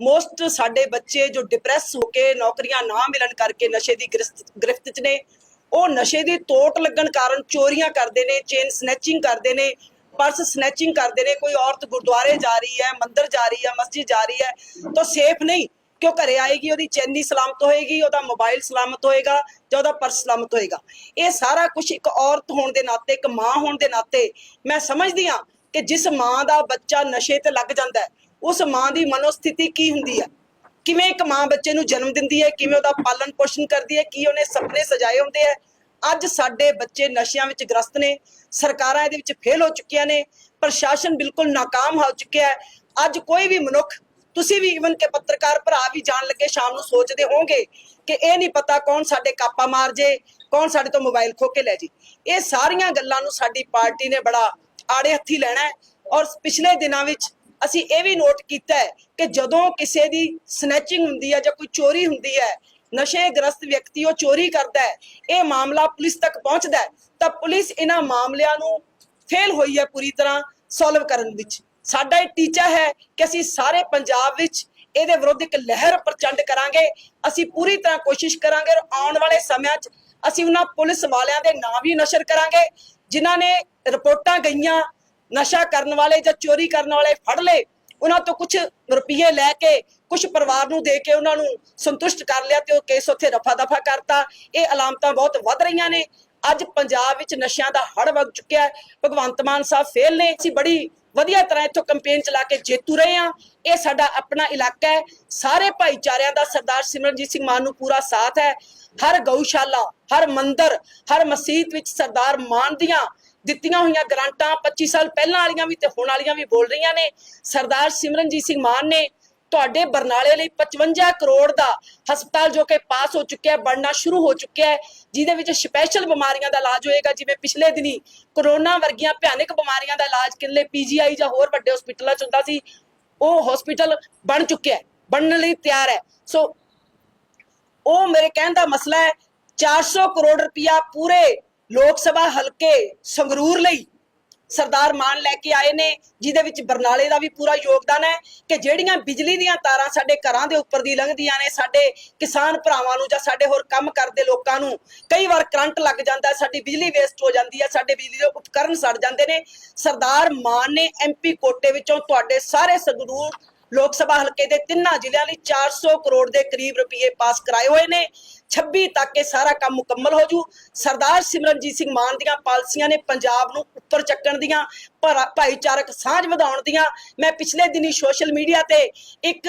Most ਸਾਡੇ ਬੱਚੇ ਜੋ ਡਿਪਰੈਸ ਹੋ ਕੇ ਨੌਕਰੀਆਂ ਨਾ ਮਿਲਣ ਕਰਕੇ ਨਸ਼ੇ ਦੀ ਗ੍ਰਿਫਤ ਗ੍ਰਿਫਤ 'ਚ ਨੇ। ਉਹ ਨਸ਼ੇ ਦੀ ਤੋਟ ਲੱਗਣ ਕਾਰਨ ਚੋਰੀਆਂ ਕਰਦੇ ਨੇ ਚੇਨ ਸਨੈਚਿੰਗ ਕਰਦੇ ਨੇ ਪਰਸ ਸਨੈਚਿੰਗ ਕਰਦੇ ਨੇ। ਕੋਈ ਔਰਤ ਗੁਰਦੁਆਰੇ ਜਾ ਰਹੀ ਹੈ, ਮੰਦਿਰ ਜਾ ਰਹੀ ਹੈ, ਮਸਜਿਦ ਜਾ ਰਹੀ ਹੈ, ਤਾਂ ਸੇਫ ਨਹੀਂ। ਕਿਉਂ ਘਰੇ ਆਏਗੀ, ਉਹਦੀ ਚੈਨੀ ਸਲਾਮਤ ਹੋਏਗੀ, ਉਹਦਾ ਮੋਬਾਈਲ ਸਲਾਮਤ ਹੋਏਗਾ ਜਾਂ ਉਹਦਾ ਪਰਸ ਸਲਾਮਤ ਹੋਏਗਾ। ਇਹ ਸਾਰਾ ਕੁਝ ਇੱਕ ਔਰਤ ਹੋਣ ਦੇ ਨਾਤੇ, ਇੱਕ ਮਾਂ ਹੋਣ ਦੇ ਨਾਤੇ ਮੈਂ ਸਮਝਦੀ ਹਾਂ ਕਿ ਜਿਸ ਮਾਂ ਦਾ ਬੱਚਾ ਨਸ਼ੇ ਤੇ ਲੱਗ ਜਾਂਦਾ ਹੈ ਉਸ ਮਾਂ ਦੀ ਮਨੋਸਥਿਤੀ ਕੀ ਹੁੰਦੀ ਹੈ ਕਿਵੇਂ ਇੱਕ ਮਾਂ ਬੱਚੇ ਨੂੰ ਜਨਮ ਦਿੰਦੀ ਹੈ? ਕਿਵੇਂ ਉਹਦਾ ਪਾਲਣ ਪੋਸ਼ਣ ਕਰਦੀ ਹੈ? ਕੀ ਉਹਨੇ ਸੁਪਨੇ ਸਜਾਏ ਹੁੰਦੇ ਆ? ਅੱਜ ਸਾਡੇ ਬੱਚੇ ਨਸ਼ਿਆਂ ਵਿੱਚ ਗ੍ਰਸਤ ਨੇ, ਸਰਕਾਰਾਂ ਇਹਦੇ ਵਿੱਚ ਫੇਲ ਹੋ ਚੁੱਕੀਆਂ ਨੇ, ਪ੍ਰਸ਼ਾਸਨ ਬਿਲਕੁਲ ਨਾਕਾਮ ਹੋ ਚੁੱਕਿਆ ਹੈ। ਅੱਜ ਕੋਈ ਵੀ ਮਨੁੱਖ, ਤੁਸੀਂ ਵੀ ਇਵਨ ਕਿ ਪੱਤਰਕਾਰ ਭਰਾ ਵੀ ਜਾਣ ਲੱਗੇ, ਸ਼ਾਮ ਨੂੰ ਸੋਚਦੇ ਹੋਵੋਗੇ ਕਿ ਇਹ ਨਹੀਂ ਪਤਾ ਕੌਣ ਸਾਡੇ ਕਾਪਾ ਮਾਰ ਜੇ, ਕੌਣ ਸਾਡੇ ਤੋਂ ਮੋਬਾਈਲ ਖੋ ਕੇ ਲੈ ਜੇ। ਇਹ ਸਾਰੀਆਂ ਗੱਲਾਂ ਨੂੰ ਸਾਡੀ ਪਾਰਟੀ ਨੇ ਬੜਾ ਆੜੇ ਹੱਥੀ ਲੈਣਾ ਹੈ ਔਰ ਪਿਛਲੇ ਦਿਨਾਂ ਵਿੱਚ ਅਸੀਂ ਇਹ ਵੀ ਨੋਟ ਕੀਤਾ ਹੈ ਕਿ ਜਦੋਂ ਕਿਸੇ ਦੀ ਸਨੈਚਿੰਗ ਹੁੰਦੀ ਹੈ ਜਾਂ ਕੋਈ ਚੋਰੀ ਹੁੰਦੀ ਹੈ ਨਸ਼ੇ ਗ੍ਰਸਤ ਵਿਅਕਤੀ ਉਹ ਚੋਰੀ ਕਰਦਾ ਹੈ, ਇਹ ਮਾਮਲਾ ਪੁਲਿਸ ਤੱਕ ਪਹੁੰਚਦਾ ਹੈ, ਤਾਂ ਪੁਲਿਸ ਇਹਨਾਂ ਮਾਮਲਿਆਂ ਨੂੰ ਫੇਲ ਹੋਈ ਹੈ ਪੂਰੀ ਤਰ੍ਹਾਂ ਸੋਲਵ ਕਰਨ ਵਿੱਚ। ਸਾਡਾ ਇਹ ਟੀਚਾ ਹੈ ਕਿ ਅਸੀਂ ਸਾਰੇ ਪੰਜਾਬ ਵਿੱਚ ਇਹਦੇ ਵਿਰੁੱਧ ਇੱਕ ਲਹਿਰ ਪ੍ਰਚੰਡ ਕਰਾਂਗੇ, ਅਸੀਂ ਪੂਰੀ ਤਰ੍ਹਾਂ ਕੋਸ਼ਿਸ਼ ਕਰਾਂਗੇ ਔਰ ਆਉਣ ਵਾਲੇ ਸਮਿਆਂ 'ਚ ਅਸੀਂ ਉਹਨਾਂ ਪੁਲਿਸ ਵਾਲਿਆਂ ਦੇ ਨਾਂ ਵੀ ਨਸ਼ਰ ਕਰਾਂਗੇ, ਜਿਨ੍ਹਾਂ ਨੇ ਰਿਪੋਰਟਾਂ ਗਈਆਂ ਨਸ਼ਾ ਕਰਨ ਵਾਲੇ ਜਾਂ ਚੋਰੀ ਕਰਨ ਵਾਲੇ ਫੜ ਲਏ, ਉਹਨਾਂ ਤੋਂ ਕੁਝ ਰੁਪਏ ਲੈ ਕੇ ਕੁਝ ਪਰਿਵਾਰ ਨੂੰ ਦੇ ਕੇ ਉਹਨਾਂ ਨੂੰ ਸੰਤੁਸ਼ਟ ਕਰ ਲਿਆ ਤੇ ਉਹ ਕੇਸ ਉੱਥੇ ਰਫਾ ਦਫਾ ਕਰਤਾ। ਇਹ ਅਲਾਮਤਾਂ ਬਹੁਤ ਵੱਧ ਰਹੀਆਂ ਨੇ। ਅੱਜ ਪੰਜਾਬ ਵਿੱਚ ਨਸ਼ਿਆਂ ਦਾ ਹੜ ਵਗ ਚੁੱਕਿਆ ਹੈ। ਭਗਵੰਤ ਮਾਨ ਸਾਹਿਬ ਫੇਲ ਨੇ। ਅਸੀਂ ਬੜੀ ਵਧੀਆ ਤਰ੍ਹਾਂ ਇੱਥੋਂ ਕੰਪੇਨ ਚਲਾ ਕੇ ਜੇਤੂ ਰਹੇ ਹਾਂ। ਇਹ ਸਾਡਾ ਆਪਣਾ ਇਲਾਕਾ ਹੈ। ਸਾਰੇ ਭਾਈਚਾਰਿਆਂ ਦਾ ਸਰਦਾਰ ਸਿਮਰਨਜੀਤ ਸਿੰਘ ਮਾਨ ਨੂੰ ਪੂਰਾ ਸਾਥ ਹੈ। ਹਰ ਗਊਸ਼ਾਲਾ, ਹਰ ਮੰਦਰ, ਹਰ ਮਸਜਿਦ ਵਿੱਚ ਸਰਦਾਰ ਮਾਨ ਦੀਆਂ ਦਿੱਤੀਆਂ ਹੋਈਆਂ ਗ੍ਰਾਂਟਾਂ 25 ਸਾਲ ਪਹਿਲਾਂ ਵਾਲੀਆਂ ਵੀ ਤੇ ਹੁਣ ਵਾਲੀਆਂ ਵੀ ਬੋਲ ਰਹੀਆਂ ਨੇ। ਸਰਦਾਰ ਸਿਮਰਨਜੀਤ ਸਿੰਘ ਮਾਨ ਨੇ ਤੁਹਾਡੇ ਬਰਨਾਲੇ ਲਈ 55 ਕਰੋੜ ਦਾ ਹਸਪਤਾਲ ਜੋ ਕਿ ਪਾਸ ਹੋ ਚੁੱਕਿਆ ਹੈ ਬਣਨਾ ਸ਼ੁਰੂ ਹੋ ਚੁੱਕਿਆ ਹੈ, ਜਿਹਦੇ ਵਿੱਚ ਸਪੈਸ਼ਲ ਬਿਮਾਰੀਆਂ ਦਾ ਇਲਾਜ ਹੋਏਗਾ, ਜਿਵੇਂ ਪਿਛਲੇ ਦਿਨੀ ਕਰੋਨਾ ਵਰਗੀਆਂ ਭਿਆਨਕ ਬਿਮਾਰੀਆਂ ਦਾ ਇਲਾਜ ਕਿਲੇ ਪੀਜੀਆਈ ਜਾਂ ਹੋਰ ਵੱਡੇ ਹਸਪੀਟਲਾਂ ਚ ਹੁੰਦਾ ਸੀ, ਉਹ ਹਸਪੀਟਲ ਬਣ ਚੁੱਕਿਆ ਹੈ, ਬਣਨ ਲਈ ਤਿਆਰ ਹੈ। ਸੋ ਉਹ ਮੇਰੇ ਕਹਿਣ ਦਾ ਮਸਲਾ ਹੈ 400 ਕਰੋੜ ਰੁਪਇਆ ਪੂਰੇ ਲੋਕ ਸਭਾ ਹਲਕੇ ਸੰਗਰੂਰ ਲਈ ਸਰਦਾਰ ਮਾਨ ਲੈ ਕੇ ਆਏ ਨੇ, ਜਿਹਦੇ ਵਿੱਚ ਬਰਨਾਲੇ ਦਾ ਵੀ ਪੂਰਾ ਯੋਗਦਾਨ ਹੈ ਕਿ ਜਿਹੜੀਆਂ ਬਿਜਲੀ ਦੀਆਂ ਤਾਰਾਂ ਸਾਡੇ ਘਰਾਂ ਦੇ ਉੱਪਰ ਦੀ ਲੰਘਦੀਆਂ ਨੇ, ਸਾਡੇ ਕਿਸਾਨ ਭਰਾਵਾਂ ਨੂੰ ਜਾਂ ਸਾਡੇ ਹੋਰ ਕੰਮ ਕਰਦੇ ਲੋਕਾਂ ਨੂੰ, ਕਈ ਵਾਰ ਕਰੰਟ ਲੱਗ ਜਾਂਦਾ ਸਾਡੀ ਬਿਜਲੀ ਵੇਸਟ ਹੋ ਜਾਂਦੀ ਹੈ, ਸਾਡੇ ਬਿਜਲੀ ਦੇ ਉਪਕਰਨ ਸੜ ਜਾਂਦੇ ਨੇ। ਸਰਦਾਰ ਮਾਨ ਨੇ ਐਮਪੀ ਕੋਟੇ ਵਿੱਚੋਂ ਤੁਹਾਡੇ ਸਾਰੇ ਸੰਗਰੂਰ ਲੋਕ ਸਭਾ ਹਲਕੇ ਦੇ ਤਿੰਨਾਂ ਜ਼ਿਲ੍ਹਿਆਂ ਲਈ 400 ਕਰੋੜ ਦੇ ਕਰੀਬ ਰੁਪਏ ਪਾਸ ਕਰਾਏ ਹੋਏ ਨੇ। 26 ਤੱਕ ਇਹ ਸਾਰਾ ਕੰਮ ਮੁਕੰਮਲ ਹੋ ਜੂ। ਸਰਦਾਰ ਸਿਮਰਨਜੀਤ ਸਿੰਘ ਮਾਨ ਦੀਆਂ ਪਾਲਸੀਆਂ ਨੇ ਪੰਜਾਬ ਨੂੰ ਉੱਪਰ ਚੱਕਣ ਦੀਆਂ, ਭਰਾ- ਭਾਈਚਾਰਕ ਸਾਂਝ ਵਧਾਉਣ ਦੀਆਂ। ਮੈਂ ਪਿਛਲੇ ਦਿਨੀ ਸੋਸ਼ਲ ਮੀਡੀਆ ਤੇ ਇੱਕ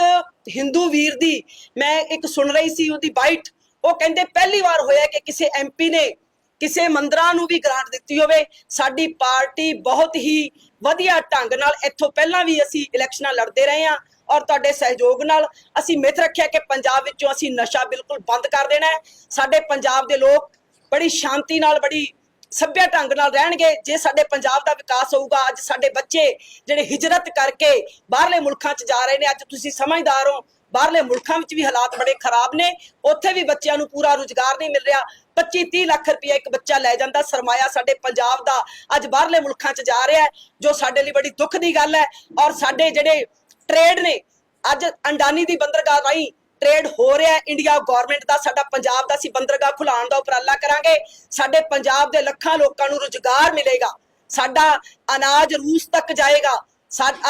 ਹਿੰਦੂ ਵੀਰ ਦੀ, ਮੈਂ ਇੱਕ ਸੁਣ ਰਹੀ ਸੀ, ਉਹਦੀ ਬਾਈਟ ਉਹ ਕਹਿੰਦੇ ਪਹਿਲੀ ਵਾਰ ਹੋਇਆ ਕਿ ਕਿਸੇ ਐਮਪੀ ਨੇ ਕਿਸੇ ਮੰਦਰਾਂ ਨੂੰ ਵੀ ਗ੍ਰਾਂਟ ਦਿੱਤੀ ਹੋਵੇ। ਸਾਡੀ ਪਾਰਟੀ ਬਹੁਤ ਹੀ ਵਧੀਆ ਢੰਗ ਨਾਲ ਇੱਥੋਂ ਪਹਿਲਾਂ ਵੀ ਅਸੀਂ ਇਲੈਕਸ਼ਨਾਂ ਲੜਦੇ ਰਹੇ ਹਾਂ। ਔਰ ਤੁਹਾਡੇ ਸਹਿਯੋਗ ਨਾਲ ਅਸੀਂ ਮਿੱਥ ਰੱਖਿਆ ਕਿ ਪੰਜਾਬ ਵਿੱਚੋਂ ਅਸੀਂ ਨਸ਼ਾ ਬਿਲਕੁਲ ਬੰਦ ਕਰ ਦੇਣਾ ਹੈ। ਸਾਡੇ ਪੰਜਾਬ ਦੇ ਲੋਕ ਬੜੀ ਸ਼ਾਂਤੀ ਨਾਲ, ਬੜੀ ਸੱਭਿਆ ਢੰਗ ਨਾਲ ਰਹਿਣਗੇ। ਜੇ ਸਾਡੇ ਪੰਜਾਬ ਦਾ ਵਿਕਾਸ ਹੋਊਗਾ, ਅੱਜ ਸਾਡੇ ਬੱਚੇ ਜਿਹੜੇ ਹਿਜਰਤ ਕਰਕੇ ਬਾਹਰਲੇ ਮੁਲਕਾਂ 'ਚ ਜਾ ਰਹੇ ਨੇ, ਅੱਜ ਤੁਸੀਂ ਸਮਝਦਾਰ ਹੋ, ਬਾਹਰਲੇ ਮੁਲਕਾਂ ਵਿੱਚ ਵੀ ਹਾਲਾਤ ਬੜੇ ਖਰਾਬ ਨੇ, ਉੱਥੇ ਵੀ ਬੱਚਿਆਂ ਨੂੰ ਪੂਰਾ ਰੁਜ਼ਗਾਰ ਨਹੀਂ ਮਿਲ ਰਿਹਾ। 25 30 ਲੱਖ ਰੁਪਏ ਇੱਕ ਬੱਚਾ ਲੈ ਜਾਂਦਾ, ਸਰਮਾਇਆ ਸਾਡੇ ਪੰਜਾਬ ਦਾ ਅੱਜ ਬਾਹਰਲੇ ਮੁਲਕਾਂ 'ਚ ਜਾ ਰਿਹਾ ਜੋ ਸਾਡੇ ਲਈ ਬੜੀ ਦੁੱਖ ਦੀ ਗੱਲ ਹੈ। ਔਰ ਸਾਡੇ ਜਿਹੜੇ ਟ੍ਰੇਡ ਨੇ। ਅੱਜ ਅੰਡਾਨੀ ਦੀ ਬੰਦਰਗਾਹ ਰਾਹੀਂ ਟ੍ਰੇਡ ਹੋ ਰਿਹਾ ਇੰਡੀਆ ਗਵਰਨਮੈਂਟ ਦਾ, ਸਾਡਾ ਪੰਜਾਬ ਦਾ ਅਸੀਂ ਬੰਦਰਗਾਹ ਖੁਲਾਉਣ ਦਾ ਉਪਰਾਲਾ ਕਰਾਂਗੇ। ਸਾਡੇ ਪੰਜਾਬ ਦੇ ਲੱਖਾਂ ਲੋਕਾਂ ਨੂੰ ਰੁਜ਼ਗਾਰ ਮਿਲੇਗਾ। ਸਾਡਾ ਅਨਾਜ ਰੂਸ ਤੱਕ ਜਾਏਗਾ।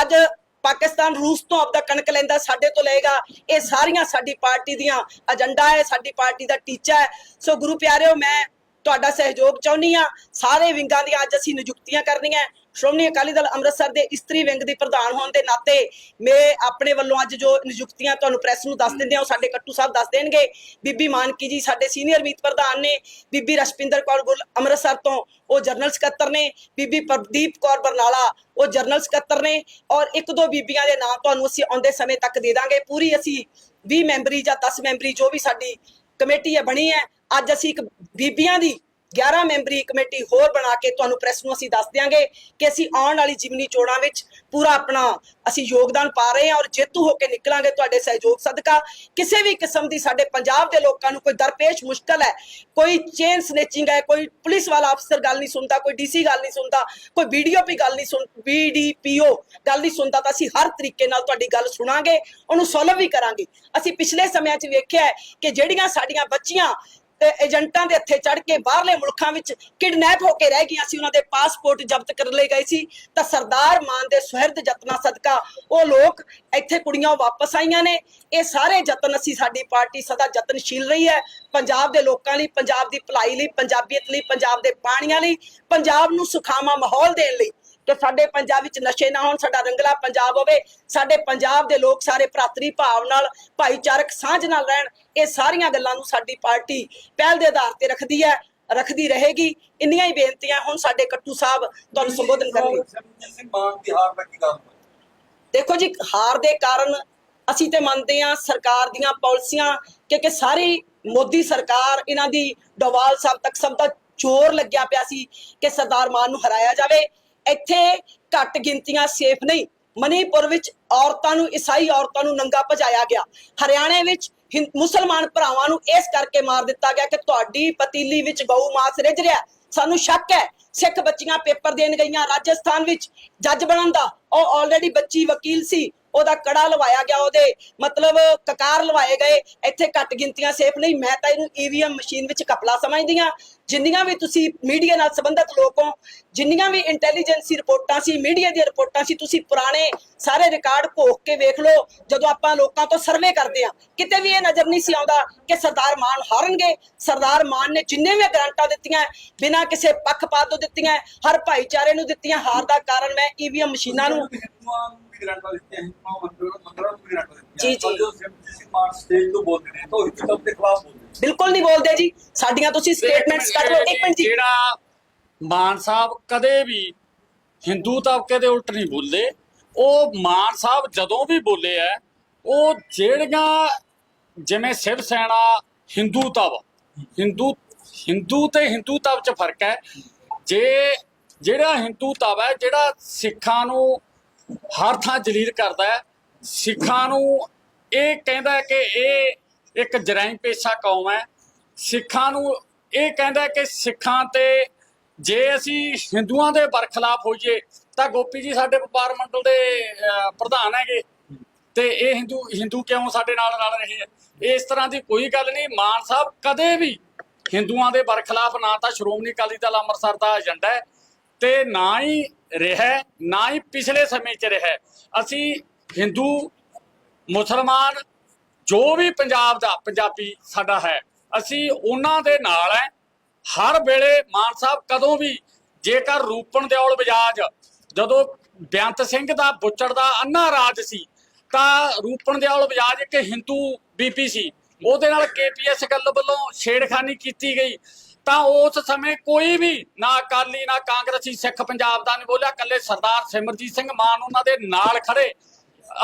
ਅੱਜ ਪਾਕਿਸਤਾਨ ਰੂਸ ਤੋਂ ਆਪਦਾ ਕਣਕ ਲੈਂਦਾ, ਸਾਡੇ ਤੋਂ ਲਏਗਾ। ਇਹ ਸਾਰੀਆਂ ਸਾਡੀ ਪਾਰਟੀ ਦੀਆਂ ਏਜੰਡਾ ਹੈ। ਸਾਡੀ ਪਾਰਟੀ ਦਾ ਟੀਚਾ ਹੈ। ਸੋ ਗੁਰੂ ਪਿਆਰਿਓ, ਮੈਂ ਤੁਹਾਡਾ ਸਹਿਯੋਗ ਚਾਹੁੰਦੀ ਆ ਸਾਰੇ ਵਿੰਗਾਂ ਦੀਆਂ ਅੱਜ ਅਸੀਂ ਨਿਯੁਕਤੀਆਂ ਕਰਨੀਆਂ ਸ਼੍ਰੋਮਣੀ ਅਕਾਲੀ ਦਲ ਅੰਮ੍ਰਿਤਸਰ ਦੇ ਇਸਤਰੀ ਵਿੰਗ ਦੀ ਪ੍ਰਧਾਨ ਹੋਣ ਦੇ ਨਾਤੇ ਮੈਂ ਆਪਣੇ ਵੱਲੋਂ ਅੱਜ ਜੋ ਨਿਯੁਕਤੀਆਂ ਤੁਹਾਨੂੰ ਪ੍ਰੈਸ ਨੂੰ ਦੱਸ ਦਿੰਦੇ ਆ ਉਹ ਸਾਡੇ ਕੱਟੂ ਸਾਹਿਬ ਦੱਸ ਦੇਣਗੇ। ਬੀਬੀ ਮਾਨਕੀ ਜੀ ਸਾਡੇ ਸੀਨੀਅਰ ਮੀਤ ਪ੍ਰਧਾਨ ਨੇ, ਬੀਬੀ ਰਸ਼ਪਿੰਦਰ ਕੌਰ ਗੁੱਲ ਅੰਮ੍ਰਿਤਸਰ ਤੋਂ, ਉਹ ਜਨਰਲ ਸਕੱਤਰ ਨੇ, ਬੀਬੀ ਪ੍ਰਦੀਪ ਕੌਰ ਬਰਨਾਲਾ, ਉਹ ਜਨਰਲ ਸਕੱਤਰ ਨੇ ਔਰ ਇੱਕ ਦੋ ਬੀਬੀਆਂ ਦੇ ਨਾਮ ਤੁਹਾਨੂੰ ਅਸੀਂ ਆਉਂਦੇ ਸਮੇਂ ਤੱਕ ਦੇ ਦਾਂਗੇ। ਪੂਰੀ ਅਸੀਂ 20 ਮੈਂਬਰੀ ਜਾਂ 10 ਮੈਂਬਰੀ ਜੋ ਵੀ ਸਾਡੀ ਕਮੇਟੀ ਹੈ, ਬਣੀ ਹੈ, ਅੱਜ ਅਸੀਂ ਇੱਕ ਬੀਬੀਆਂ ਦੀ 11 ਮੈਂਬਰੀ ਕਮੇਟੀ ਹੋਰ ਬਣਾ ਕੇ ਤੁਹਾਨੂੰ ਪ੍ਰੈਸ ਨੂੰ ਅਸੀਂ ਦੱਸ ਦਿਆਂਗੇ ਕਿ ਅਸੀਂ ਆਉਣ ਵਾਲੀ ਜਿਮਨੀ ਚੋਣਾਂ ਵਿੱਚ ਪੂਰਾ ਆਪਣਾ ਅਸੀਂ ਯੋਗਦਾਨ ਪਾ ਰਹੇ ਹਾਂ ਔਰ ਜੇਤੂ ਹੋ ਕੇ ਨਿਕਲਾਂਗੇ ਤੁਹਾਡੇ ਸਹਿਯੋਗ ਸਦਕਾ। ਕਿਸੇ ਵੀ ਕਿਸਮ ਦੀ ਸਾਡੇ ਪੰਜਾਬ ਦੇ ਲੋਕਾਂ ਨੂੰ ਕੋਈ ਦਰਪੇਸ਼ ਮੁਸ਼ਕਲ ਹੈ, ਕੋਈ ਚੇਨ ਸਨੇਚਿੰਗ ਹੈ, ਕੋਈ ਪੁਲਿਸ ਵਾਲਾ ਅਫਸਰ ਗੱਲ ਨਹੀਂ ਸੁਣਦਾ, ਕੋਈ ਡੀਸੀ ਗੱਲ ਨਹੀਂ ਸੁਣਦਾ, ਕੋਈ ਬੀਡੀਓਪੀ ਗੱਲ ਨਹੀਂ ਸੁਣ ਬੀਡੀਪੀਓ ਗੱਲ ਨਹੀਂ ਸੁਣਦਾ ਤਾਂ ਅਸੀਂ ਹਰ ਤਰੀਕੇ ਨਾਲ ਤੁਹਾਡੀ ਗੱਲ ਸੁਣਾਂਗੇ, ਉਹਨੂੰ ਸੋਲਵ ਵੀ ਕਰਾਂਗੇ। ਅਸੀਂ ਪਿਛਲੇ ਸਮਿਆਂ 'ਚ ਵੇਖਿਆ ਹੈ ਕਿ ਜਿਹੜੀਆਂ ਸਾਡੀਆਂ ਬੱਚੀਆਂ ਏਜੰਟਾਂ ਦੇ ਹੱਥੇ ਚੜ ਕੇ ਬਾਹਰਲੇ ਮੁਲਕਾਂ ਵਿੱਚ ਕਿਡਨੈਪ ਹੋ ਕੇ ਰਹਿ ਗਈਆਂ ਸੀ, ਉਹਨਾਂ ਦੇ ਪਾਸਪੋਰਟ ਜ਼ਬਤ ਕਰ ਲਏ ਗਏ ਸੀ। ਤਾਂ ਸਰਦਾਰ ਮਾਨ ਦੇ ਸੁਹਿਰਦ ਯਤਨਾਂ ਸਦਕਾ ਉਹ ਲੋਕ ਇੱਥੇ ਕੁੜੀਆਂ ਵਾਪਸ ਆਈਆਂ ਨੇ। ਇਹ ਸਾਰੇ ਯਤਨ ਅਸੀਂ ਸਾਡੀ ਪਾਰਟੀ ਸਦਾ ਯਤਨਸ਼ੀਲ ਰਹੀ ਹੈ। ਪੰਜਾਬ ਦੇ ਲੋਕਾਂ ਲਈ, ਪੰਜਾਬ ਦੀ ਭਲਾਈ ਲਈ, ਪੰਜਾਬੀਅਤ ਲਈ, ਪੰਜਾਬ ਦੇ ਪਾਣੀਆਂ ਲਈ, ਪੰਜਾਬ ਨੂੰ ਸੁਖਾਵਾਂ ਮਾਹੌਲ ਦੇਣ ਲਈ ਕਿ ਸਾਡੇ ਪੰਜਾਬ ਵਿੱਚ ਨਸ਼ੇ ਨਾ ਹੋਣ ਸਾਡਾ ਰੰਗਲਾ ਪੰਜਾਬ ਹੋਵੇ ਸਾਡੇ ਪੰਜਾਬ ਦੇ ਲੋਕ ਸਾਰੇ ਭਰਾਤਰੀ ਭਾਵ ਨਾਲ ਭਾਈਚਾਰਕ ਸਾਂਝ ਨਾਲ ਰਹਿਣ ਇਹ ਸਾਰੀਆਂ ਗੱਲਾਂ ਨੂੰ ਸਾਡੀ ਪਾਰਟੀ ਪਹਿਲ ਦੇ ਆਧਾਰ ਤੇ ਰੱਖਦੀ ਹੈ ਰੱਖਦੀ ਰਹੇਗੀ। ਇੰਨੀਆਂ ਹੀ ਬੇਨਤੀਆਂ ਹੁਣ ਸਾਡੇ ਕੱਟੂ ਸਾਹਿਬ ਤੁਹਾਨੂੰ ਸੰਬੋਧਨ ਕਰਨਗੇ। ਦੇਖੋ ਜੀ ਹਾਰ ਦੇ ਕਾਰਨ ਅਸੀਂ ਤੇ ਮੰਨਦੇ ਹਾਂ ਸਰਕਾਰ ਦੀਆਂ ਪਾਲਿਸੀਆਂ ਕਿ ਕਿ ਸਾਰੀ ਮੋਦੀ ਸਰਕਾਰ ਇਹਨਾਂ ਦੀ ਡੋਵਾਲ ਸਾਹਿਬ ਤੱਕ ਸਭ ਦਾ ਜ਼ੋਰ ਲੱਗਿਆ ਪਿਆ ਸੀ ਕਿ ਸਰਦਾਰ ਮਾਨ ਨੂੰ ਹਰਾਇਆ ਜਾਵੇ। ਇੱਥੇ ਘੱਟ ਗਿਣਤੀਆਂ ਸੇਫ ਨਹੀਂ। ਮਨੀਪੁਰ ਵਿੱਚ ਔਰਤਾਂ ਨੂੰ, ਈਸਾਈ ਔਰਤਾਂ ਨੂੰ ਨੰਗਾ ਭਜਾਇਆ ਗਿਆ। ਹਰਿਆਣੇ ਵਿੱਚ ਹਿੰ- ਮੁਸਲਮਾਨ ਭਰਾਵਾਂ ਨੂੰ ਇਸ ਕਰਕੇ ਮਾਰ ਦਿੱਤਾ ਗਿਆ ਕਿ ਤੁਹਾਡੀ ਪਤੀਲੀ ਵਿੱਚ ਗਊ ਮਾਸ ਰਿੱਝ ਰਿਹਾ ਸਾਨੂੰ ਸ਼ੱਕ ਹੈ, ਸਿੱਖ ਬੱਚੀਆਂ ਪੇਪਰ ਦੇਣ ਗਈਆਂ। ਰਾਜਸਥਾਨ ਵਿੱਚ ਜੱਜ ਬਣਨ ਦਾ, ਉਹ ਆਲਰੇਡੀ ਬੱਚੀ ਵਕੀਲ ਸੀ। ਉਹਦਾ ਕੜਾ ਲਵਾਇਆ ਗਿਆ, ਉਹਦੇ ਮਤਲਬ ਕਕਾਰ ਲਵਾਏ ਗਏ, ਇੱਥੇ ਘੱਟ ਗਿਣਤੀਆਂ ਸੇਫ ਨਹੀਂ। ਮੈਂ ਤਾਂ ਇਹਨੂੰ ਈਵੀਐਮ ਮਸ਼ੀਨ ਵਿੱਚ ਕਪਲਾ ਸਮਝਦੀ ਹਾਂ ਜਿੰਨੀਆਂ ਵੀ ਤੁਸੀਂ ਮੀਡੀਆ ਨਾਲ ਸੰਬੰਧਿਤ ਲੋਕ ਜਿੰਨੀਆਂ ਵੀ ਇੰਟੈਲੀਜੈਂਸੀ ਰਿਪੋਰਟਾਂ ਸੀ, ਮੀਡੀਆ ਦੀਆਂ ਰਿਪੋਰਟਾਂ ਸੀ, ਤੁਸੀਂ ਪੁਰਾਣੇ ਸਾਰੇ ਰਿਕਾਰਡ ਘੋਖ ਕੇ ਵੇਖ ਲਓ, ਜਦੋਂ ਆਪਾਂ ਲੋਕਾਂ ਤੋਂ ਸਰਵੇ ਕਰਦੇ ਆ ਕਿਤੇ ਵੀ ਇਹ ਨਜ਼ਰ ਨਹੀਂ ਸੀ ਆਉਂਦਾ ਕਿ ਸਰਦਾਰ ਮਾਨ ਹਾਰਨਗੇ। ਸਰਦਾਰ ਮਾਨ ਨੇ ਜਿੰਨੇ ਵੀ ਗਰੰਟਾਂ ਦਿੱਤੀਆਂ, ਬਿਨਾਂ ਕਿਸੇ ਪੱਖਪਾਤ ਤੋਂ ਦਿੱਤੀਆਂ, ਹਰ ਭਾਈਚਾਰੇ ਨੂੰ ਦਿੱਤੀਆਂ, ਹਾਰ ਦਾ ਕਾਰਨ ਮੈਂ ਈਵੀਐਮ ਮਸ਼ੀਨਾਂ ਨੂੰ ਵੀ ਗ੍ਰਾਂਟਾਂ ਦਿੱਤੀਆਂ ਹਿੰਦੂਆਂ ਮੰਦਰਾਂ ਮੰਦਰਾਂ ਨੂੰ ਵੀ ਗ੍ਰਾਂਟਾਂ ਦਿੱਤੀਆਂ ਜੀ, ਜੀ। ਪਰ ਜਦੋਂ ਸਿਮਰਜੀਤ ਸਿੰਘ ਮਾਨ ਸਟੇਜ ਤੋਂ ਬੋਲਦੇ ਨੇ ਤਾਂ ਉਹ ਹਿੰਦੂ ਧਰਮ ਦੇ ਖਿਲਾਫ ਬੋਲਦੇ ਨੇ ਬਿਲਕੁਲ ਨਹੀਂ ਬੋਲਦੇ ਜੀ ਸਾਡੀਆਂ ਤੁਸੀਂ ਸਟੇਟਮੈਂਟਸ ਕੱਢ ਲਓ ਇੱਕ ਮਿੰਟ ਜੀ ਜਿਹੜਾ ਮਾਨ ਸਾਹਿਬ ਕਦੇ ਵੀ ਹਿੰਦੂ ਤਬਕੇ ਦੇ ਉਲਟ ਨਹੀਂ ਬੋਲਦੇ ਉਹ ਮਾਨ ਸਾਹਿਬ ਜਦੋਂ ਵੀ ਬੋਲੇ ਆ ਉਹ ਜਿਹੜੀਆਂ ਜਿਵੇਂ ਸ਼ਿਵ ਸੈਨਾ ਹਿੰਦੂ ਤਵ ਹਿੰਦੂ ਹਿੰਦੂ ਤੇ ਹਿੰਦੂ ਤਵ ਚ ਫ਼ਰਕ ਹੈ ਜੇ ਜਿਹੜਾ ਹਿੰਦੂ ਤਵ ਹੈ ਜਿਹੜਾ ਸਿੱਖਾਂ ਨੂੰ ਹਰ ਥਾਂ ਜਲੀਲ ਕਰਦਾ ਹੈ। ਸਿੱਖਾਂ ਨੂੰ ਇਹ ਕਹਿੰਦਾ ਕਿ ਇਹ ਇੱਕ ਜਰਾਇਮ ਪੇਸ਼ਾ ਕੌਮ ਹੈ। ਸਿੱਖਾਂ ਨੂੰ ਇਹ ਕਹਿੰਦਾ ਕਿ ਸਿੱਖਾਂ ਤੇ ਜੇ ਅਸੀਂ ਹਿੰਦੂਆਂ ਦੇ ਬਰਖਲਾਫ ਹੋਈਏ, ਤਾਂ ਗੋਪੀ ਜੀ ਸਾਡੇ ਵਪਾਰ ਮੰਡਲ ਦੇ ਪ੍ਰਧਾਨ ਹੈਗੇ। ਤੇ ਇਹ ਹਿੰਦੂ ਹਿੰਦੂ ਕਿਉਂ ਸਾਡੇ ਨਾਲ ਰਲ ਰਹੇ ਹੈ? ਇਸ ਤਰ੍ਹਾਂ ਦੀ ਕੋਈ ਗੱਲ ਨਹੀਂ। ਮਾਨ ਸਾਹਿਬ ਕਦੇ ਵੀ ਹਿੰਦੂਆਂ ਦੇ ਬਰਖਲਾਫ ਨਾ ਤਾਂ ਸ਼੍ਰੋਮਣੀ ਅਕਾਲੀ ਦਲ ਅੰਮ੍ਰਿਤਸਰ ਦਾ ਏਜੰਡਾ ਹੈ। ਤੇ ਨਾ ਹੀ ਰਿਹਾ ਨਾ ਹੀ ਪਿਛਲੇ ਸਮੇਂ 'ਚ ਰਿਹਾ ਅਸੀਂ ਹਿੰਦੂ, ਮੁਸਲਮਾਨ, ਜੋ ਵੀ ਪੰਜਾਬ ਦਾ, ਪੰਜਾਬੀ ਸਾਡਾ ਹੈ, ਅਸੀਂ ਉਹਨਾਂ ਦੇ ਨਾਲ ਹੈ। ਹਰ ਵੇਲੇ ਮਾਨ ਸਾਹਿਬ ਕਦੋਂ ਵੀ ਜੇਕਰ ਰੂਪਨ ਦਿਓਲ ਬਜਾਜ ਜਦੋਂ ਬੇਅੰਤ ਸਿੰਘ ਦਾ, ਬੁੱਚੜ ਦਾ ਅੰਨਾ ਰਾਜ ਸੀ, ਤਾਂ ਰੂਪਨ ਦਿਓਲ ਬਜਾਜ ਇੱਕ ਹਿੰਦੂ ਬੀਪੀ ਸੀ। ਉਹਦੇ ਨਾਲ ਕੇਪੀਐਸ ਗੱਲ ਵੱਲੋਂ ਛੇੜਖਾਨੀ ਕੀਤੀ ਗਈ। ਤਾਂ ਉਸ ਸਮੇਂ ਕੋਈ ਵੀ ਨਾ ਅਕਾਲੀ ਨਾ ਕਾਂਗਰਸੀ ਸਿੱਖ ਪੰਜਾਬ ਦਾ ਨਹੀਂ ਬੋਲਿਆ। ਕੱਲੇ ਸਰਦਾਰ ਸਿਮਰਜੀਤ ਸਿੰਘ ਮਾਨ ਉਹਨਾਂ ਦੇ ਨਾਲ ਖੜੇ।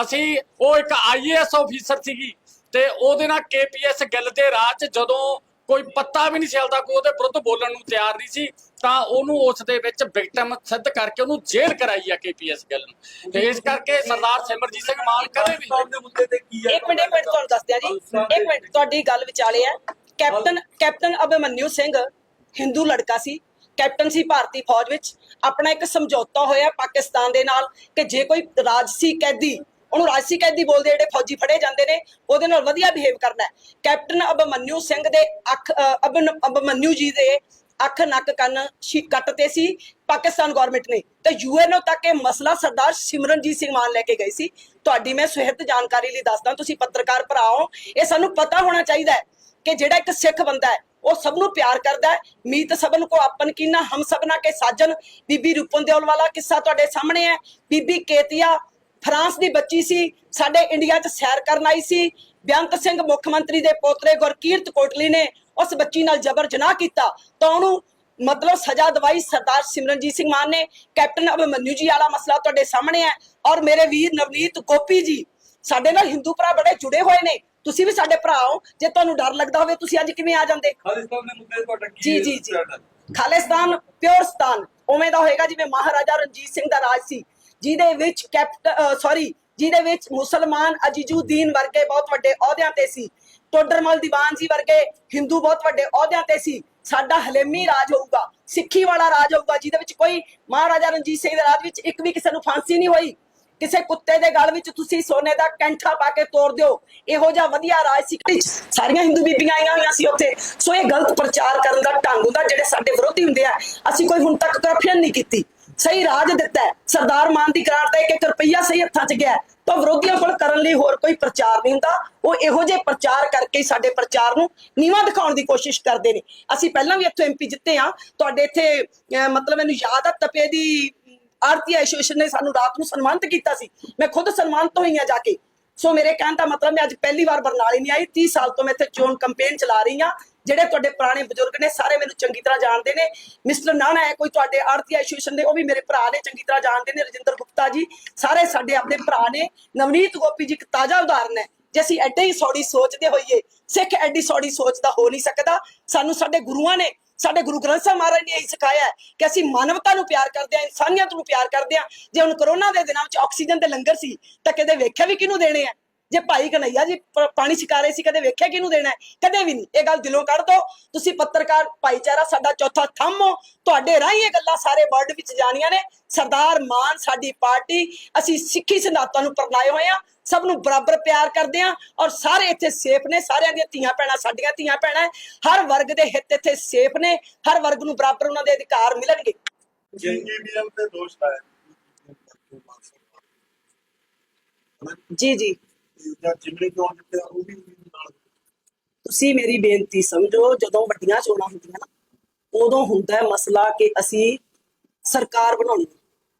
ਅਸੀਂ ਉਹ ਇੱਕ ਆਈਏਐਸ ਆਫੀਸਰ ਸੀਗੀ ਤੇ ਉਹਦੇ ਨਾਲ ਕੇਪੀਐਸ ਗਿੱਲ ਦੇ ਰਾਹ 'ਚ ਜਦੋਂ ਕੋਈ ਪੱਤਾ ਵੀ ਨਹੀਂ ਚੱਲਦਾ ਕੋਈ ਉਹਦੇ ਵਿਰੁੱਧ ਬੋਲਣ ਨੂੰ ਤਿਆਰ ਨਹੀਂ ਸੀ ਤਾਂ ਉਹਨੂੰ ਉਸ ਦੇ ਵਿੱਚ ਵਿਕਟਮ ਸਿੱਧ ਕਰਕੇ ਉਹਨੂੰ ਜੇਲ੍ਹ ਕਰਾਈ ਆ ਕੇਪੀਐਸ ਗਿੱਲ ਨੂੰ। ਤੇ ਇਸ ਕਰਕੇ ਸਰਦਾਰ ਸਿਮਰਜੀਤ ਸਿੰਘ ਮਾਨ ਕਦੇ ਵੀ ਇੱਕ ਮਿੰਟ ਇੱਕ ਮਿੰਟ ਤੁਹਾਨੂੰ ਦੱਸ ਦਿਆਂ ਜੀ। ਇੱਕ ਮਿੰਟ ਤੁਹਾਡੀ ਗੱਲ ਵਿਚਾਲੇ ਹੈ ਕੈਪਟਨ ਕੈਪਟਨ ਅਭਿਮਨਿਊ ਸਿੰਘ ਹਿੰਦੂ ਲੜਕਾ ਸੀ ਕੈਪਟਨ ਸੀ ਭਾਰਤੀ ਫੌਜ ਵਿੱਚ। ਆਪਣਾ ਇੱਕ ਸਮਝੌਤਾ ਹੋਇਆ ਪਾਕਿਸਤਾਨ ਦੇ ਨਾਲ ਕਿ ਜੇ ਕੋਈ ਰਾਜਸੀ ਕੈਦੀ ਉਹਨੂੰ ਰਾਜਸੀ ਕੈਦੀ ਬੋਲਦੇ ਜਿਹੜੇ ਫੌਜੀ ਫੜੇ ਜਾਂਦੇ ਨੇ ਉਹਦੇ ਨਾਲ ਵਧੀਆ ਬਿਹੇਵ ਕਰਨਾ ਕੈਪਟਨ ਅਭਿਮਨਿਊ ਸਿੰਘ ਦੇ ਅੱਖ ਅ, ਅਭਿਨ- ਜੀ ਦੇ ਅੱਖ ਨੱਕ ਕੰਨ ਸ਼ੀ ਕੱਟਤੇ ਸੀ ਪਾਕਿਸਤਾਨ ਗਵਰਨਮੈਂਟ ਨੇ। ਤੇ ਯੂਐਨਓ ਤੱਕ ਇਹ ਮਸਲਾ ਸਰਦਾਰ ਸਿਮਰਨਜੀਤ ਸਿੰਘ ਮਾਨ ਲੈ ਕੇ ਗਈ ਸੀ। ਤੁਹਾਡੀ ਮੈਂ ਸੁਹਿਰਦ ਜਾਣਕਾਰੀ ਲਈ ਦੱਸਦਾ ਤੁਸੀਂ ਪੱਤਰਕਾਰ ਭਰਾ ਹੋ। ਇਹ ਸਾਨੂੰ ਪਤਾ ਹੋਣਾ ਚਾਹੀਦਾ ਹੈ ਕਿ ਜਿਹੜਾ ਇੱਕ ਸਿੱਖ ਬੰਦਾ ਹੈ, ਉਹ ਸਭ ਨੂੰ ਪਿਆਰ ਕਰਦਾ ਹੈ। ਮੀਤ ਸਭਨ ਕੋ ਆਪਨ ਕੀਨਾ, ਹਮ ਸਭਨਾ ਕੇ ਸਾਜਨ। ਬੀਬੀ ਰੂਪਨ ਦਿਓਲ ਵਾਲਾ ਕਿੱਸਾ ਤੁਹਾਡੇ ਸਾਹਮਣੇ ਹੈ। ਬੀਬੀ ਕੇਤੀਆ, ਫਰਾਂਸ ਦੀ ਬੱਚੀ ਸੀ, ਸਾਡੇ ਇੰਡੀਆ 'ਚ ਸੈਰ ਕਰਨ ਆਈ ਸੀ। ਬੇਅੰਤ ਸਿੰਘ ਮੁੱਖ ਮੰਤਰੀ ਦੇ ਪੋਤਰੇ ਗੁਰਕੀਰਤ ਕੋਟਲੀ ਨੇ ਉਸ ਬੱਚੀ ਨਾਲ ਜ਼ਬਰ ਜਨਾਹ ਕੀਤਾ। ਤਾਂ ਉਹਨੂੰ ਮਤਲਬ ਸਜ਼ਾ ਦਵਾਈ ਸਰਦਾਰ ਸਿਮਰਨਜੀਤ ਸਿੰਘ ਮਾਨ ਨੇ। ਕੈਪਟਨ ਅਭਿਮਨਿਊ ਜੀ ਵਾਲਾ ਮਸਲਾ ਤੁਹਾਡੇ ਸਾਹਮਣੇ ਹੈ। ਔਰ ਮੇਰੇ ਵੀਰ ਨਵਨੀਤ ਗੋਪੀ ਜੀ, ਸਾਡੇ ਨਾਲ ਹਿੰਦੂ ਭਰਾ ਬੜੇ ਜੁੜੇ ਹੋਏ ਨੇ। ਤੁਸੀਂ ਵੀ ਸਾਡੇ ਭਰਾ ਹੋ ਜੇ ਤੁਹਾਨੂੰ ਡਰ ਲੱਗਦਾ ਹੋਵੇ ਤੁਸੀਂ ਅੱਜ ਕਿਵੇਂ ਆ ਜਾਂਦੇ? ਖਾਲਿਸਤਾਨ ਦੇ ਮੁੱਦੇ ਤੇ ਤੁਹਾਡਾ ਕੀ ਜੀ, ਜੀ, ਜੀ। ਖਾਲਿਸਤਾਨ ਪਿਓਰਸਤਾਨ ਉਵੇਂ ਦਾ ਹੋਏਗਾ ਜਿਵੇਂ ਮਹਾਰਾਜਾ ਰਣਜੀਤ ਸਿੰਘ ਦਾ ਰਾਜ ਸੀ ਜਿਹਦੇ ਵਿੱਚ ਕੈਪਟਨ ਸੌਰੀ ਜਿਹਦੇ ਵਿੱਚ ਮੁਸਲਮਾਨ ਅਜੀਜੂਦੀਨ ਵਰਗੇ ਬਹੁਤ ਵੱਡੇ ਅਹੁਦਿਆਂ ਤੇ ਸੀ। ਟੋਡਰਮਲ ਦੀਵਾਨ ਜੀ ਵਰਗੇ ਹਿੰਦੂ ਬਹੁਤ ਵੱਡੇ ਅਹੁਦਿਆਂ ਤੇ ਸੀ। ਸਾਡਾ ਹਲੇਮੀ ਰਾਜ ਹੋਊਗਾ ਸਿੱਖੀ ਵਾਲਾ ਰਾਜ ਹੋਊਗਾ ਜਿਹਦੇ ਵਿੱਚ ਕੋਈ ਮਹਾਰਾਜਾ ਰਣਜੀਤ ਸਿੰਘ ਦੇ ਰਾਜ ਵਿੱਚ ਇੱਕ ਵੀ ਕਿਸੇ ਨੂੰ ਫਾਂਸੀ ਨਹੀਂ ਹੋਈ। ਕਿਸੇ ਕੁੱਤੇ ਦੇ ਗਲ ਵਿੱਚ ਤੁਸੀਂ ਸੋਨੇ ਦਾ ਕੈਂਠਾ ਪਾ ਕੇ ਤੋੜ ਦਿਓ ਇਹੋ ਜਿਹਾ ਵਧੀਆ ਰਾਜ ਸੀ ਸਾਰੀਆਂ ਹਿੰਦੂ ਬੀਬੀਆਂ ਆਈਆਂ ਹੋਈਆਂ ਸੀ ਉੱਥੇ। ਸੋ ਇਹ ਗਲਤ ਪ੍ਰਚਾਰ ਕਰਨ ਦਾ ਢੰਗ ਹੁੰਦਾ ਜਿਹੜੇ ਸਾਡੇ ਵਿਰੋਧੀ ਹੁੰਦੇ ਆ ਅਸੀਂ ਕੋਈ ਹੁਣ ਤੱਕ ਕਰਪਸ਼ਨ ਨਹੀਂ ਕੀਤੀ। ਸਹੀ ਰਾਜ ਦਿੱਤਾ ਸਰਦਾਰ ਮਾਨ ਦੀ ਗ੍ਰਾਂਟ ਦਾ ਇੱਕ ਰੁਪਈਆ ਸਹੀ ਹੱਥਾਂ 'ਚ ਗਿਆ ਤਾਂ ਵਿਰੋਧੀਆਂ ਕੋਲ ਕਰਨ ਲਈ ਹੋਰ ਕੋਈ ਪ੍ਰਚਾਰ ਨਹੀਂ ਹੁੰਦਾ। ਉਹ ਇਹੋ ਜਿਹੇ ਪ੍ਰਚਾਰ ਕਰਕੇ ਸਾਡੇ ਪ੍ਰਚਾਰ ਨੂੰ ਨੀਵਾਂ ਦਿਖਾਉਣ ਦੀ ਕੋਸ਼ਿਸ਼ ਕਰਦੇ ਨੇ। ਅਸੀਂ ਪਹਿਲਾਂ ਵੀ ਇੱਥੋਂ ਐਮਪੀ ਜਿੱਤੇ ਆ ਤੁਹਾਡੇ ਇੱਥੇ ਅਹ, ਮਤਲਬ ਮੈਨੂੰ ਯਾਦ ਆ ਤਪੇ ਦੀ ਆਰਤੀ ਐਸੋਸੀਏਸ਼ਨ ਨੇ ਸਾਨੂੰ ਰਾਤ ਨੂੰ ਸਨਮਾਨਿਤ ਕੀਤਾ ਸੀ। ਮੈਂ ਖੁਦ ਸਨਮਾਨਿਤ ਹੋਈ ਆ ਜਾ ਕੇ। ਸੋ ਮੇਰੇ ਕਹਿਣ ਦਾ ਮਤਲਬ ਮੈਂ ਅੱਜ ਪਹਿਲੀ ਵਾਰ ਬਰਨਾਲੇ ਨਹੀਂ ਆਈ। 30 ਸਾਲ ਤੋਂ ਮੈਂ ਇੱਥੇ ਚੋਣ ਕੰਪੇਨ ਚਲਾ ਰਹੀ ਆ ਜਿਹੜੇ ਤੁਹਾਡੇ ਪੁਰਾਣੇ ਬਜ਼ੁਰਗ ਨੇ, ਸਾਰੇ ਮੈਨੂੰ ਚੰਗੀ ਤਰ੍ਹਾਂ ਜਾਣਦੇ ਨੇ। ਮਿਸਟਰ ਨਾਨਾ ਹੈ, ਕੋਈ ਤੁਹਾਡੇ ਆਰਤੀ ਐਸੋਸੀਏਸ਼ਨ ਦੇ ਉਹ ਵੀ ਮੇਰੇ ਭਰਾ ਨੇ, ਚੰਗੀ ਤਰ੍ਹਾਂ ਜਾਣਦੇ ਨੇ। ਰਜਿੰਦਰ ਗੁਪਤਾ ਜੀ, ਸਾਰੇ ਸਾਡੇ ਆਪਣੇ ਭਰਾ ਨੇ। ਨਵਨੀਤ ਗੋਪੀ ਜੀ ਇੱਕ ਤਾਜ਼ਾ ਉਦਾਹਰਨ ਹੈ, ਜੇ ਅਸੀਂ ਐਡੇ ਹੀ ਸੌੜੀ ਸੋਚਦੇ ਹੋਈਏ, ਸਿੱਖ ਐਡੀ ਸੌੜੀ ਸੋਚ ਦਾ ਹੋ ਨਹੀਂ ਸਕਦਾ। ਸਾਨੂੰ ਸਾਡੇ ਗੁਰੂਆਂ ਨੇ ਸਾਡੇ ਗੁਰੂ ਗ੍ਰੰਥ ਸਾਹਿਬ ਮਹਾਰਾਜ ਨੇ ਇਹੀ ਸਿਖਾਇਆ ਕਿ ਅਸੀਂ ਮਾਨਵਤਾ ਨੂੰ ਪਿਆਰ ਕਰਦੇ ਹਾਂ, ਇਨਸਾਨੀਅਤ ਨੂੰ ਪਿਆਰ ਕਰਦੇ ਹਾਂ। ਜੇ ਹੁਣ ਕਰੋਨਾ ਦੇ ਦਿਨਾਂ ਵਿੱਚ ਆਕਸੀਜਨ ਦੇ ਲੰਗਰ ਸੀ, ਤਾਂ ਕਦੇ ਵੇਖਿਆ ਵੀ ਕਿਹਨੂੰ ਦੇਣੇ ਆ ਜੇ ਭਾਈ ਕਨਈਆ ਜੀ ਪਾਣੀ ਛਕਾ ਰਹੇ ਸੀ, ਕਦੇ ਵੇਖਿਆ ਕਿਹਨੂੰ ਦੇਣਾ ਕਦੇ ਵੀ ਨਹੀਂ। ਇਹ ਗੱਲ ਦਿਲੋਂ ਕੱਢ ਦੋ। ਤੁਸੀਂ ਪੱਤਰਕਾਰ ਭਾਈਚਾਰਾ ਸਾਡਾ ਚੌਥਾ ਥੰਮ ਹੋ। ਤੁਹਾਡੇ ਰਾਹੀਂ ਇਹ ਗੱਲਾਂ ਸਾਰੇ ਵਰਲਡ ਵਿੱਚ ਜਾਣੀਆਂ ਨੇ। ਸਰਦਾਰ ਮਾਨ ਸਾਡੀ ਪਾਰਟੀ, ਅਸੀਂ ਸਿੱਖੀ ਸਿਧਾਂਤਾਂ ਨੂੰ ਪਰਨਾਏ ਹੋਏ ਆ ਸਭ ਨੂੰ ਬਰਾਬਰ ਪਿਆਰ ਕਰਦੇ ਆ ਔਰ ਸਾਰੇ ਇੱਥੇ ਸੇਫ ਨੇ ਸਾਰਿਆਂ ਦੀਆਂ ਧੀਆਂ ਭੈਣਾਂ ਸਾਡੀਆਂ ਧੀਆਂ ਭੈਣਾਂ ਹੈ। ਹਰ ਵਰਗ ਦੇ ਹਿੱਤ ਇੱਥੇ ਸੇਫ ਨੇ ਹਰ ਵਰਗ ਨੂੰ ਬਰਾਬਰ ਉਹਨਾਂ ਦੇ ਅਧਿਕਾਰ ਮਿਲਣਗੇ। ਤੁਸੀਂ ਈਵੀਐਮ ਤੇ ਦੋਸ਼ ਲਾਇਆ। ਜੀ ਜੀ। ਤੁਸੀਂ ਮੇਰੀ ਬੇਨਤੀ ਸਮਝੋ ਜਦੋਂ ਵੱਡੀਆਂ ਚੋਣਾਂ ਹੁੰਦੀਆਂ ਨਾ ਉਦੋਂ ਹੁੰਦਾ ਹੈ ਮਸਲਾ ਕਿ ਅਸੀਂ ਸਰਕਾਰ ਬਣਾਉਣੀ।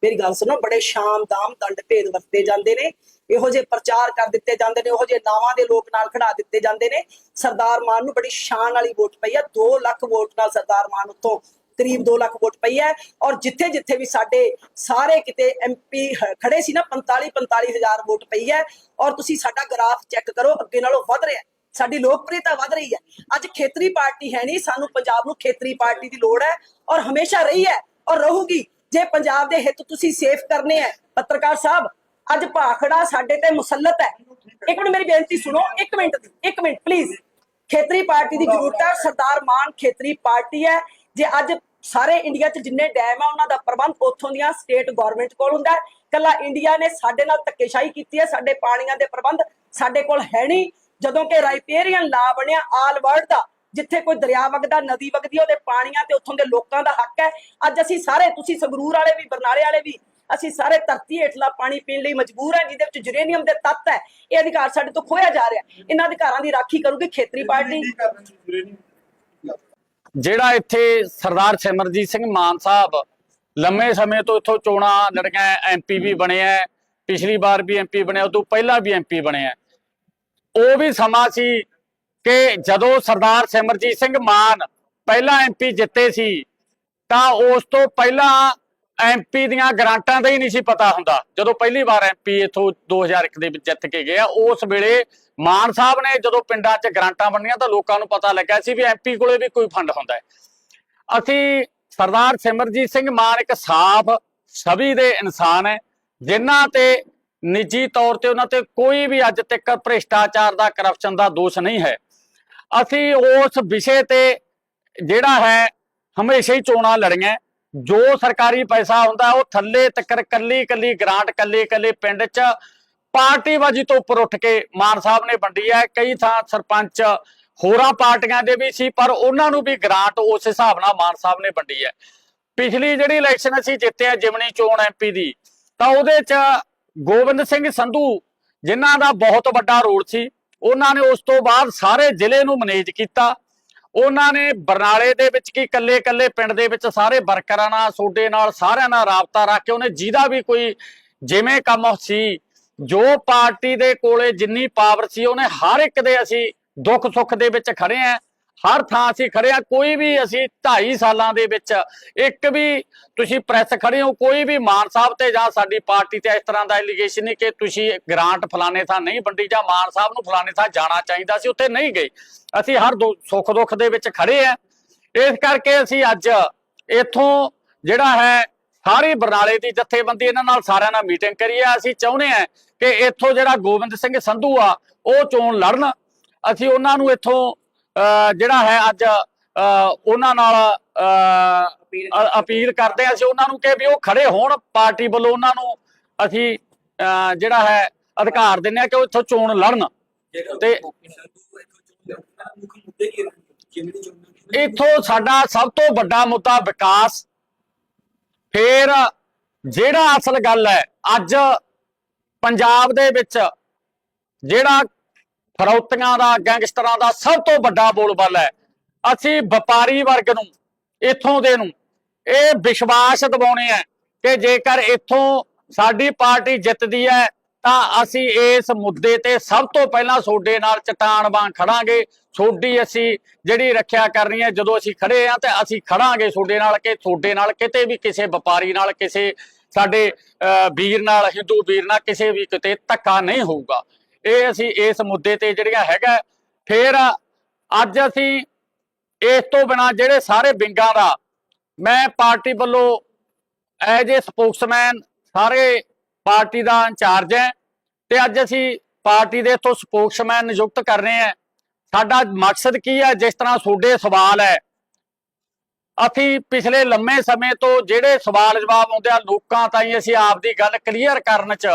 ਮੇਰੀ ਗੱਲ ਸੁਣੋ ਬੜੇ ਸ਼ਾਮ ਦਾਮ ਦੰਡ ਭੇਦ ਵਰਤੇ ਜਾਂਦੇ ਨੇ। ਇਹੋ ਜਿਹੇ ਪ੍ਰਚਾਰ ਕਰ ਦਿੱਤੇ ਜਾਂਦੇ ਨੇ, ਇਹੋ ਜਿਹੇ ਨਾਵਾਂ ਦੇ ਲੋਕ ਨਾਲ ਖੜਾ ਦਿੱਤੇ ਜਾਂਦੇ ਨੇ। ਸਰਦਾਰ ਮਾਨ ਨੂੰ ਬੜੀ ਸ਼ਾਨ ਵਾਲੀ ਵੋਟ ਪਈ ਹੈ 2 ਲੱਖ ਵੋਟ ਨਾਲ ਸਰਦਾਰ ਮਾਨ ਉੱਤੋਂ ਕਰੀਬ 2 ਲੱਖ ਵੋਟ ਪਈ ਹੈ ਔਰ ਜਿੱਥੇ ਜਿੱਥੇ ਵੀ ਸਾਡੇ ਸਾਰੇ ਕਿਤੇ ਐਮਪੀ ਖੜੇ ਸੀ ਨਾ 45 45 ਹਜ਼ਾਰ ਵੋਟ ਪਈ ਹੈ ਔਰ ਤੁਸੀਂ ਸਾਡਾ ਗ੍ਰਾਫ ਚੈੱਕ ਕਰੋ, ਅੱਗੇ ਨਾਲੋਂ ਵੱਧ ਰਿਹਾ ਸਾਡੀ ਲੋਕਪ੍ਰਿਯਤਾ ਵੱਧ ਰਹੀ ਹੈ। ਅੱਜ ਖੇਤਰੀ ਪਾਰਟੀ ਹੈ ਨਹੀਂ, ਸਾਨੂੰ ਪੰਜਾਬ ਨੂੰ ਖੇਤਰੀ ਪਾਰਟੀ ਦੀ ਲੋੜ ਹੈ ਔਰ ਹਮੇਸ਼ਾ ਰਹੀ ਹੈ ਔਰ ਰਹੂਗੀ। ਜੇ ਪੰਜਾਬ ਦੇ ਹਿੱਤ ਤੁਸੀਂ ਸੇਫ ਕਰਨੇ ਹੈ, ਪੱਤਰਕਾਰ ਸਾਹਿਬ ਅੱਜ ਭਾਖੜਾ ਸਾਡੇ ਤੇ ਮੁਸੱਲਤ ਹੈ। ਇੱਕ ਮਿੰਟ ਮੇਰੀ ਬੇਨਤੀ ਸੁਣੋ, ਇੱਕ ਮਿੰਟ ਇੱਕ ਮਿੰਟ ਪਲੀਜ਼ ਖੇਤਰੀ ਪਾਰਟੀ ਦੀ ਜ਼ਰੂਰਤ ਹੈ, ਸਰਦਾਰ ਮਾਨ ਖੇਤਰੀ ਪਾਰਟੀ ਹੈ। ਜੇ ਅੱਜ ਸਾਰੇ ਇੰਡੀਆ 'ਚ ਜਿੰਨੇ ਡੈਮ ਆ, ਉਹਨਾਂ ਦਾ ਪ੍ਰਬੰਧ ਉੱਥੋਂ ਦੀਆਂ ਸਟੇਟ ਗਵਰਨਮੈਂਟ ਕੋਲ ਹੁੰਦਾ ਹੈ। ਕੱਲਾ ਇੰਡੀਆ ਨੇ ਸਾਡੇ ਨਾਲ ਧੱਕੇਸ਼ਾਹੀ ਕੀਤੀ ਹੈ, ਸਾਡੇ ਪਾਣੀਆਂ ਦੇ ਪ੍ਰਬੰਧ ਸਾਡੇ ਕੋਲ ਹੈ ਨਹੀਂ। ਜਦੋਂ ਕਿ ਰਾਈਪੇਰੀਅਨ ਲਾ ਬਣਿਆ ਆਲ ਵਰਲਡ ਦਾ, ਜਿੱਥੇ ਕੋਈ ਦਰਿਆ ਵਗਦਾ, ਨਦੀ ਵਗਦੀ ਉਹਦੇ ਪਾਣੀਆਂ ਤੇ ਉੱਥੋਂ ਦੇ ਲੋਕਾਂ ਦਾ ਹੱਕ ਹੈ। ਅੱਜ ਅਸੀਂ ਸਾਰੇ, ਤੁਸੀਂ ਸੰਗਰੂਰ ਵਾਲੇ ਵੀ, ਬਰਨਾਲੇ ਵਾਲੇ ਵੀ ਅਸੀਂ ਸਾਰੇ ਧਰਤੀ ਹੇਠਲਾ ਪਾਣੀ ਪੀਣ ਲਈ ਮਜਬੂਰ ਹਾਂ ਜਿਹਦੇ ਵਿੱਚ ਯੂਰੇਨੀਅਮ ਦੇ ਤੱਤ ਹੈ ਇਹ ਅਧਿਕਾਰ ਸਾਡੇ ਤੋਂ ਖੋਇਆ ਜਾ ਰਿਹਾ ਇਹਨਾਂ ਅਧਿਕਾਰਾਂ ਦੀ ਰਾਖੀ ਕਰੂਗੀ ਖੇਤਰੀ ਪਾਰਟੀ ਜਿਹੜਾ ਇੱਥੇ ਸਰਦਾਰ ਸਿਮਰਜੀਤ ਸਿੰਘ ਮਾਨ ਸਾਹਿਬ ਲੰਮੇ ਸਮੇਂ ਤੋਂ ਇੱਥੋਂ ਚੋਣਾਂ ਲੜੀਆਂ ਐਮਪੀ ਵੀ ਬਣਿਆ ਪਿਛਲੀ ਵਾਰ ਵੀ ਐਮਪੀ ਬਣਿਆ ਉਹ ਤੋਂ ਪਹਿਲਾਂ ਵੀ ਐਮਪੀ ਬਣਿਆ ਉਹ ਵੀ ਸਮਾਂ ਸੀ ਕਿ ਜਦੋਂ ਸਰਦਾਰ ਸਿਮਰਜੀਤ ਸਿੰਘ ਮਾਨ ਪਹਿਲਾਂ ਐਮਪੀ ਜਿੱਤੇ ਸੀ ਤਾਂ ਉਸ ਤੋਂ ਪਹਿਲਾਂ ਐਮਪੀ ਦੀਆਂ ਗ੍ਰਾਂਟਾਂ ਦਾ ਹੀ ਨਹੀਂ ਸੀ ਪਤਾ ਹੁੰਦਾ। ਜਦੋਂ ਪਹਿਲੀ ਵਾਰ ਐਮਪੀ ਇਥੋਂ 2001 ਦੇ ਵਿੱਚ ਜਿੱਤ ਕੇ ਗਿਆ, ਉਸ ਵੇਲੇ ਮਾਨ ਸਾਹਿਬ ਨੇ ਜਦੋਂ ਪਿੰਡਾਂ 'ਚ ਗ੍ਰਾਂਟਾਂ ਵੰਡੀਆਂ ਤਾਂ ਲੋਕਾਂ ਨੂੰ ਪਤਾ ਲੱਗਿਆ ਸੀ ਵੀ ਐਮਪੀ ਕੋਲੇ ਵੀ ਕੋਈ ਫੰਡ ਹੁੰਦਾ ਹੈ। ਅਸੀਂ ਸਰਦਾਰ ਸਿਮਰਜੀਤ ਸਿੰਘ ਮਾਨ ਇੱਕ ਸਾਫ਼ ਸਭੀ ਦੇ ਇਨਸਾਨ ਹੈ, ਜਿਨ੍ਹਾਂ ਤੇ ਨਿੱਜੀ ਤੌਰ ਤੇ ਉਹਨਾਂ ਤੇ ਕੋਈ ਵੀ ਅੱਜ ਤੱਕ ਭ੍ਰਿਸ਼ਟਾਚਾਰ ਦਾ ਕਰਪਸ਼ਨ ਦਾ ਦੋਸ਼ ਨਹੀਂ ਹੈ। ਅਸੀਂ ਉਸ ਵਿਸ਼ੇ ਤੇ ਜਿਹੜਾ ਹੈ, ਹਮੇਸ਼ਾ ਹੀ ਚੋਣਾਂ ਲੜੀਆਂ। ਜੋ ਸਰਕਾਰੀ ਪੈਸਾ ਹੁੰਦਾ, ਉਹ ਥੱਲੇ ਤੱਕਰ ਕੱਲੀ ਕੱਲੀ ਗ੍ਰਾਂਟ, ਕੱਲੇ ਕੱਲੇ ਪਿੰਡ 'ਚ ਪਾਰਟੀਬਾਜੀ ਤੋਂ ਉੱਪਰ ਉੱਠ ਕੇ ਮਾਨ ਸਾਹਿਬ ਨੇ ਵੰਡੀ ਹੈ। ਕਈ ਥਾਂ ਸਰਪੰਚ ਹੋਰਾਂ ਪਾਰਟੀਆਂ ਦੇ ਵੀ ਸੀ, ਪਰ ਉਹਨਾਂ ਨੂੰ ਵੀ ਗ੍ਰਾਂਟ ਉਸ ਹਿਸਾਬ ਨਾਲ ਮਾਨ ਸਾਹਿਬ ਨੇ ਵੰਡੀ ਹੈ। ਪਿਛਲੀ ਜਿਹੜੀ ਇਲੈਕਸ਼ਨ ਅਸੀਂ ਜਿੱਤਿਆ ਜਿਮਨੀ ਚੋਣ ਐਮਪੀ ਦੀ, ਤਾਂ ਉਹਦੇ 'ਚ ਗੋਬਿੰਦ ਸਿੰਘ ਸੰਧੂ, ਜਿਨ੍ਹਾਂ ਦਾ ਬਹੁਤ ਵੱਡਾ ਰੋਲ ਸੀ, ਉਹਨਾਂ ਨੇ ਉਸ ਤੋਂ ਬਾਅਦ ਸਾਰੇ ਜ਼ਿਲ੍ਹੇ ਨੂੰ ਮੈਨੇਜ ਕੀਤਾ। ਉਹਨਾਂ ਨੇ ਬਰਨਾਲੇ ਦੇ ਵਿੱਚ ਕੀ ਕੱਲੇ ਕੱਲੇ ਪਿੰਡ ਦੇ ਵਿੱਚ ਸਾਰੇ ਵਰਕਰਾਂ ਨਾਲ, ਸੋਡੇ ਨਾਲ, ਸਾਰਿਆਂ ਨਾਲ ਰਾਬਤਾ ਰੱਖ ਕੇ ਉਹਨੇ ਜਿਹਦਾ ਵੀ ਕੋਈ ਜਿਵੇਂ ਕੰਮ ਸੀ, ਜੋ ਪਾਰਟੀ ਦੇ ਕੋਲੇ ਜਿੰਨੀ ਪਾਵਰ ਸੀ, ਉਹਨੇ ਹਰ ਇੱਕ ਦੇ ਅਸੀਂ ਦੁੱਖ ਸੁੱਖ ਦੇ ਵਿੱਚ ਖੜੇ ਆ ਹਰ ਥਾਂ ਅਸੀਂ ਖੜੇ ਆ ਕੋਈ ਵੀ ਅਸੀਂ 2.5 ਸਾਲਾਂ ਦੇ ਵਿੱਚ ਇੱਕ ਵੀ ਤੁਸੀਂ ਪ੍ਰੈਸ ਖੜੇ ਹੋ, ਕੋਈ ਵੀ ਮਾਨ ਸਾਹਿਬ ਤੇ ਜਾਂ ਸਾਡੀ ਪਾਰਟੀ ਤੇ ਇਸ ਤਰ੍ਹਾਂ ਦਾ ਐਲੀਗੇਸ਼ਨ ਨਹੀਂ ਕਿ ਤੁਸੀਂ ਗ੍ਰਾਂਟ ਫਲਾਣੇ ਥਾਂ ਨਹੀਂ ਵੰਡੀ ਜਾਂ ਮਾਨ ਸਾਹਿਬ ਨੂੰ ਫਲਾਣੇ ਥਾਂ ਜਾਣਾ ਚਾਹੀਦਾ ਸੀ, ਉੱਥੇ ਨਹੀਂ ਗਏ। ਅਸੀਂ ਹਰ ਦੁ- ਸੁੱਖ ਦੁੱਖ ਦੇ ਵਿੱਚ ਖੜੇ ਆ। ਇਸ ਕਰਕੇ ਅਸੀਂ ਅੱਜ ਇੱਥੋਂ ਜਿਹੜਾ ਹੈ ਸਾਰੀ ਬਰਨਾਲੇ ਦੀ ਜਥੇਬੰਦੀ ਇਹਨਾਂ ਨਾਲ ਸਾਰਿਆਂ ਨਾਲ ਮੀਟਿੰਗ ਕਰੀ ਹੈ ਅਸੀਂ ਚਾਹੁੰਦੇ ਹਾਂ ਕਿ ਇੱਥੋਂ ਜਿਹੜਾ ਗੋਬਿੰਦ ਸਿੰਘ ਸੰਧੂ ਆ ਉਹ ਚੋਣ ਲੜਨ। ਅਸੀਂ ਉਹਨਾਂ ਨੂੰ ਇੱਥੋਂ ਜਿਹੜਾ ਹੈ ਅੱਜ ਉਹਨਾਂ ਨਾਲ ਅਪੀਲ ਕਰਦੇ ਹਾਂ ਅਸੀਂ ਉਹਨਾਂ ਨੂੰ ਕਿ ਵੀ ਉਹ ਖੜੇ ਹੋਣ। ਪਾਰਟੀ ਵੱਲੋਂ ਉਹਨਾਂ ਨੂੰ ਅਸੀਂ ਜਿਹੜਾ ਹੈ ਅਧਿਕਾਰ ਦਿੰਦੇ ਹਾਂ ਕਿ ਉਹ ਇੱਥੋਂ ਚੋਣ ਲੜਨ। ਤੇ ਇੱਥੋਂ ਸਾਡਾ ਸਭ ਤੋਂ ਵੱਡਾ ਮੁੱਦਾ ਵਿਕਾਸ। ਫੇਰ ਜਿਹੜਾ ਅਸਲ ਗੱਲ ਹੈ, ਅੱਜ ਪੰਜਾਬ ਦੇ ਵਿੱਚ ਜਿਹੜਾ ਫਰੌਤੀਆਂ ਦਾ, ਗੈਂਗਸਟਰਾਂ ਦਾ ਸਭ ਤੋਂ ਵੱਡਾ ਬੋਲਬਾਲ ਹੈ, ਅਸੀਂ ਵਪਾਰੀ ਵਰਗ ਨੂੰ, ਇੱਥੋਂ ਦੇ ਨੂੰ, ਇਹ ਵਿਸ਼ਵਾਸ ਦਿਵਾਉਣੇ ਆ ਕਿ ਜੇਕਰ ਇੱਥੋਂ ਸਾਡੀ ਪਾਰਟੀ ਜਿੱਤਦੀ ਹੈ ਤਾਂ ਅਸੀਂ ਇਸ ਮੁੱਦੇ ਤੇ ਸਭ ਤੋਂ ਪਹਿਲਾਂ ਤੁਹਾਡੇ ਨਾਲ ਚਟਾਨ ਵਾਂਗ ਖੜਾਂਗੇ। ਤੁਹਾਡੀ ਅਸੀਂ ਜਿਹੜੀ ਰੱਖਿਆ ਕਰਨੀ ਹੈ, ਜਦੋਂ ਅਸੀਂ ਖੜੇ ਆ ਤੇ ਅਸੀਂ ਖੜਾਂਗੇ ਤੁਹਾਡੇ ਨਾਲ ਕਿ ਤੁਹਾਡੇ ਨਾਲ ਕਿਤੇ ਵੀ ਕਿਸੇ ਵਪਾਰੀ ਨਾਲ, ਕਿਸੇ ਸਾਡੇ ਵੀਰ ਨਾਲ, ਹਿੰਦੂ ਵੀਰ ਨਾਲ ਕਿਸੇ ਵੀ ਕਿਤੇ ਧੱਕਾ ਨਹੀਂ ਹੋਊਗਾ। ਇਹ ਅਸੀਂ ਇਸ ਮੁੱਦੇ ਤੇ ਜਿਹੜੀਆਂ ਹੈਗਾ, ਫੇਰ ਅੱਜ ਅਸੀਂ ਇਸ ਤੋਂ ਬਿਨਾ ਜਿਹੜੇ ਸਾਰੇ ਵਿੰਗਾਂ ਦਾ, ਮੈਂ ਪਾਰਟੀ ਵੱਲੋਂ ਐਜ ਏ ਸਪੋਕਸਮੈਨ ਸਾਰੇ ਪਾਰਟੀ ਦਾ ਇੰਚਾਰਜ ਹੈ ਤੇ ਅੱਜ ਅਸੀਂ ਪਾਰਟੀ ਦੇ ਤੋਂ ਸਪੋਕਸਮੈਨ ਨਿਯੁਕਤ ਕਰ ਰਹੇ ਹਾਂ। ਸਾਡਾ ਮਕਸਦ ਕੀ ਹੈ? ਜਿਸ ਤਰ੍ਹਾਂ ਤੁਹਾਡੇ ਸਵਾਲ ਹੈ, ਅਸੀਂ ਪਿਛਲੇ ਲੰਮੇ ਸਮੇਂ ਤੋਂ ਜਿਹੜੇ ਸਵਾਲ ਜਵਾਬ ਆਉਂਦੇ ਆ, ਲੋਕਾਂ ਤਾਈਂ ਅਸੀਂ ਆਪ ਦੀ ਗੱਲ ਕਲੀਅਰ ਕਰਨ ਚ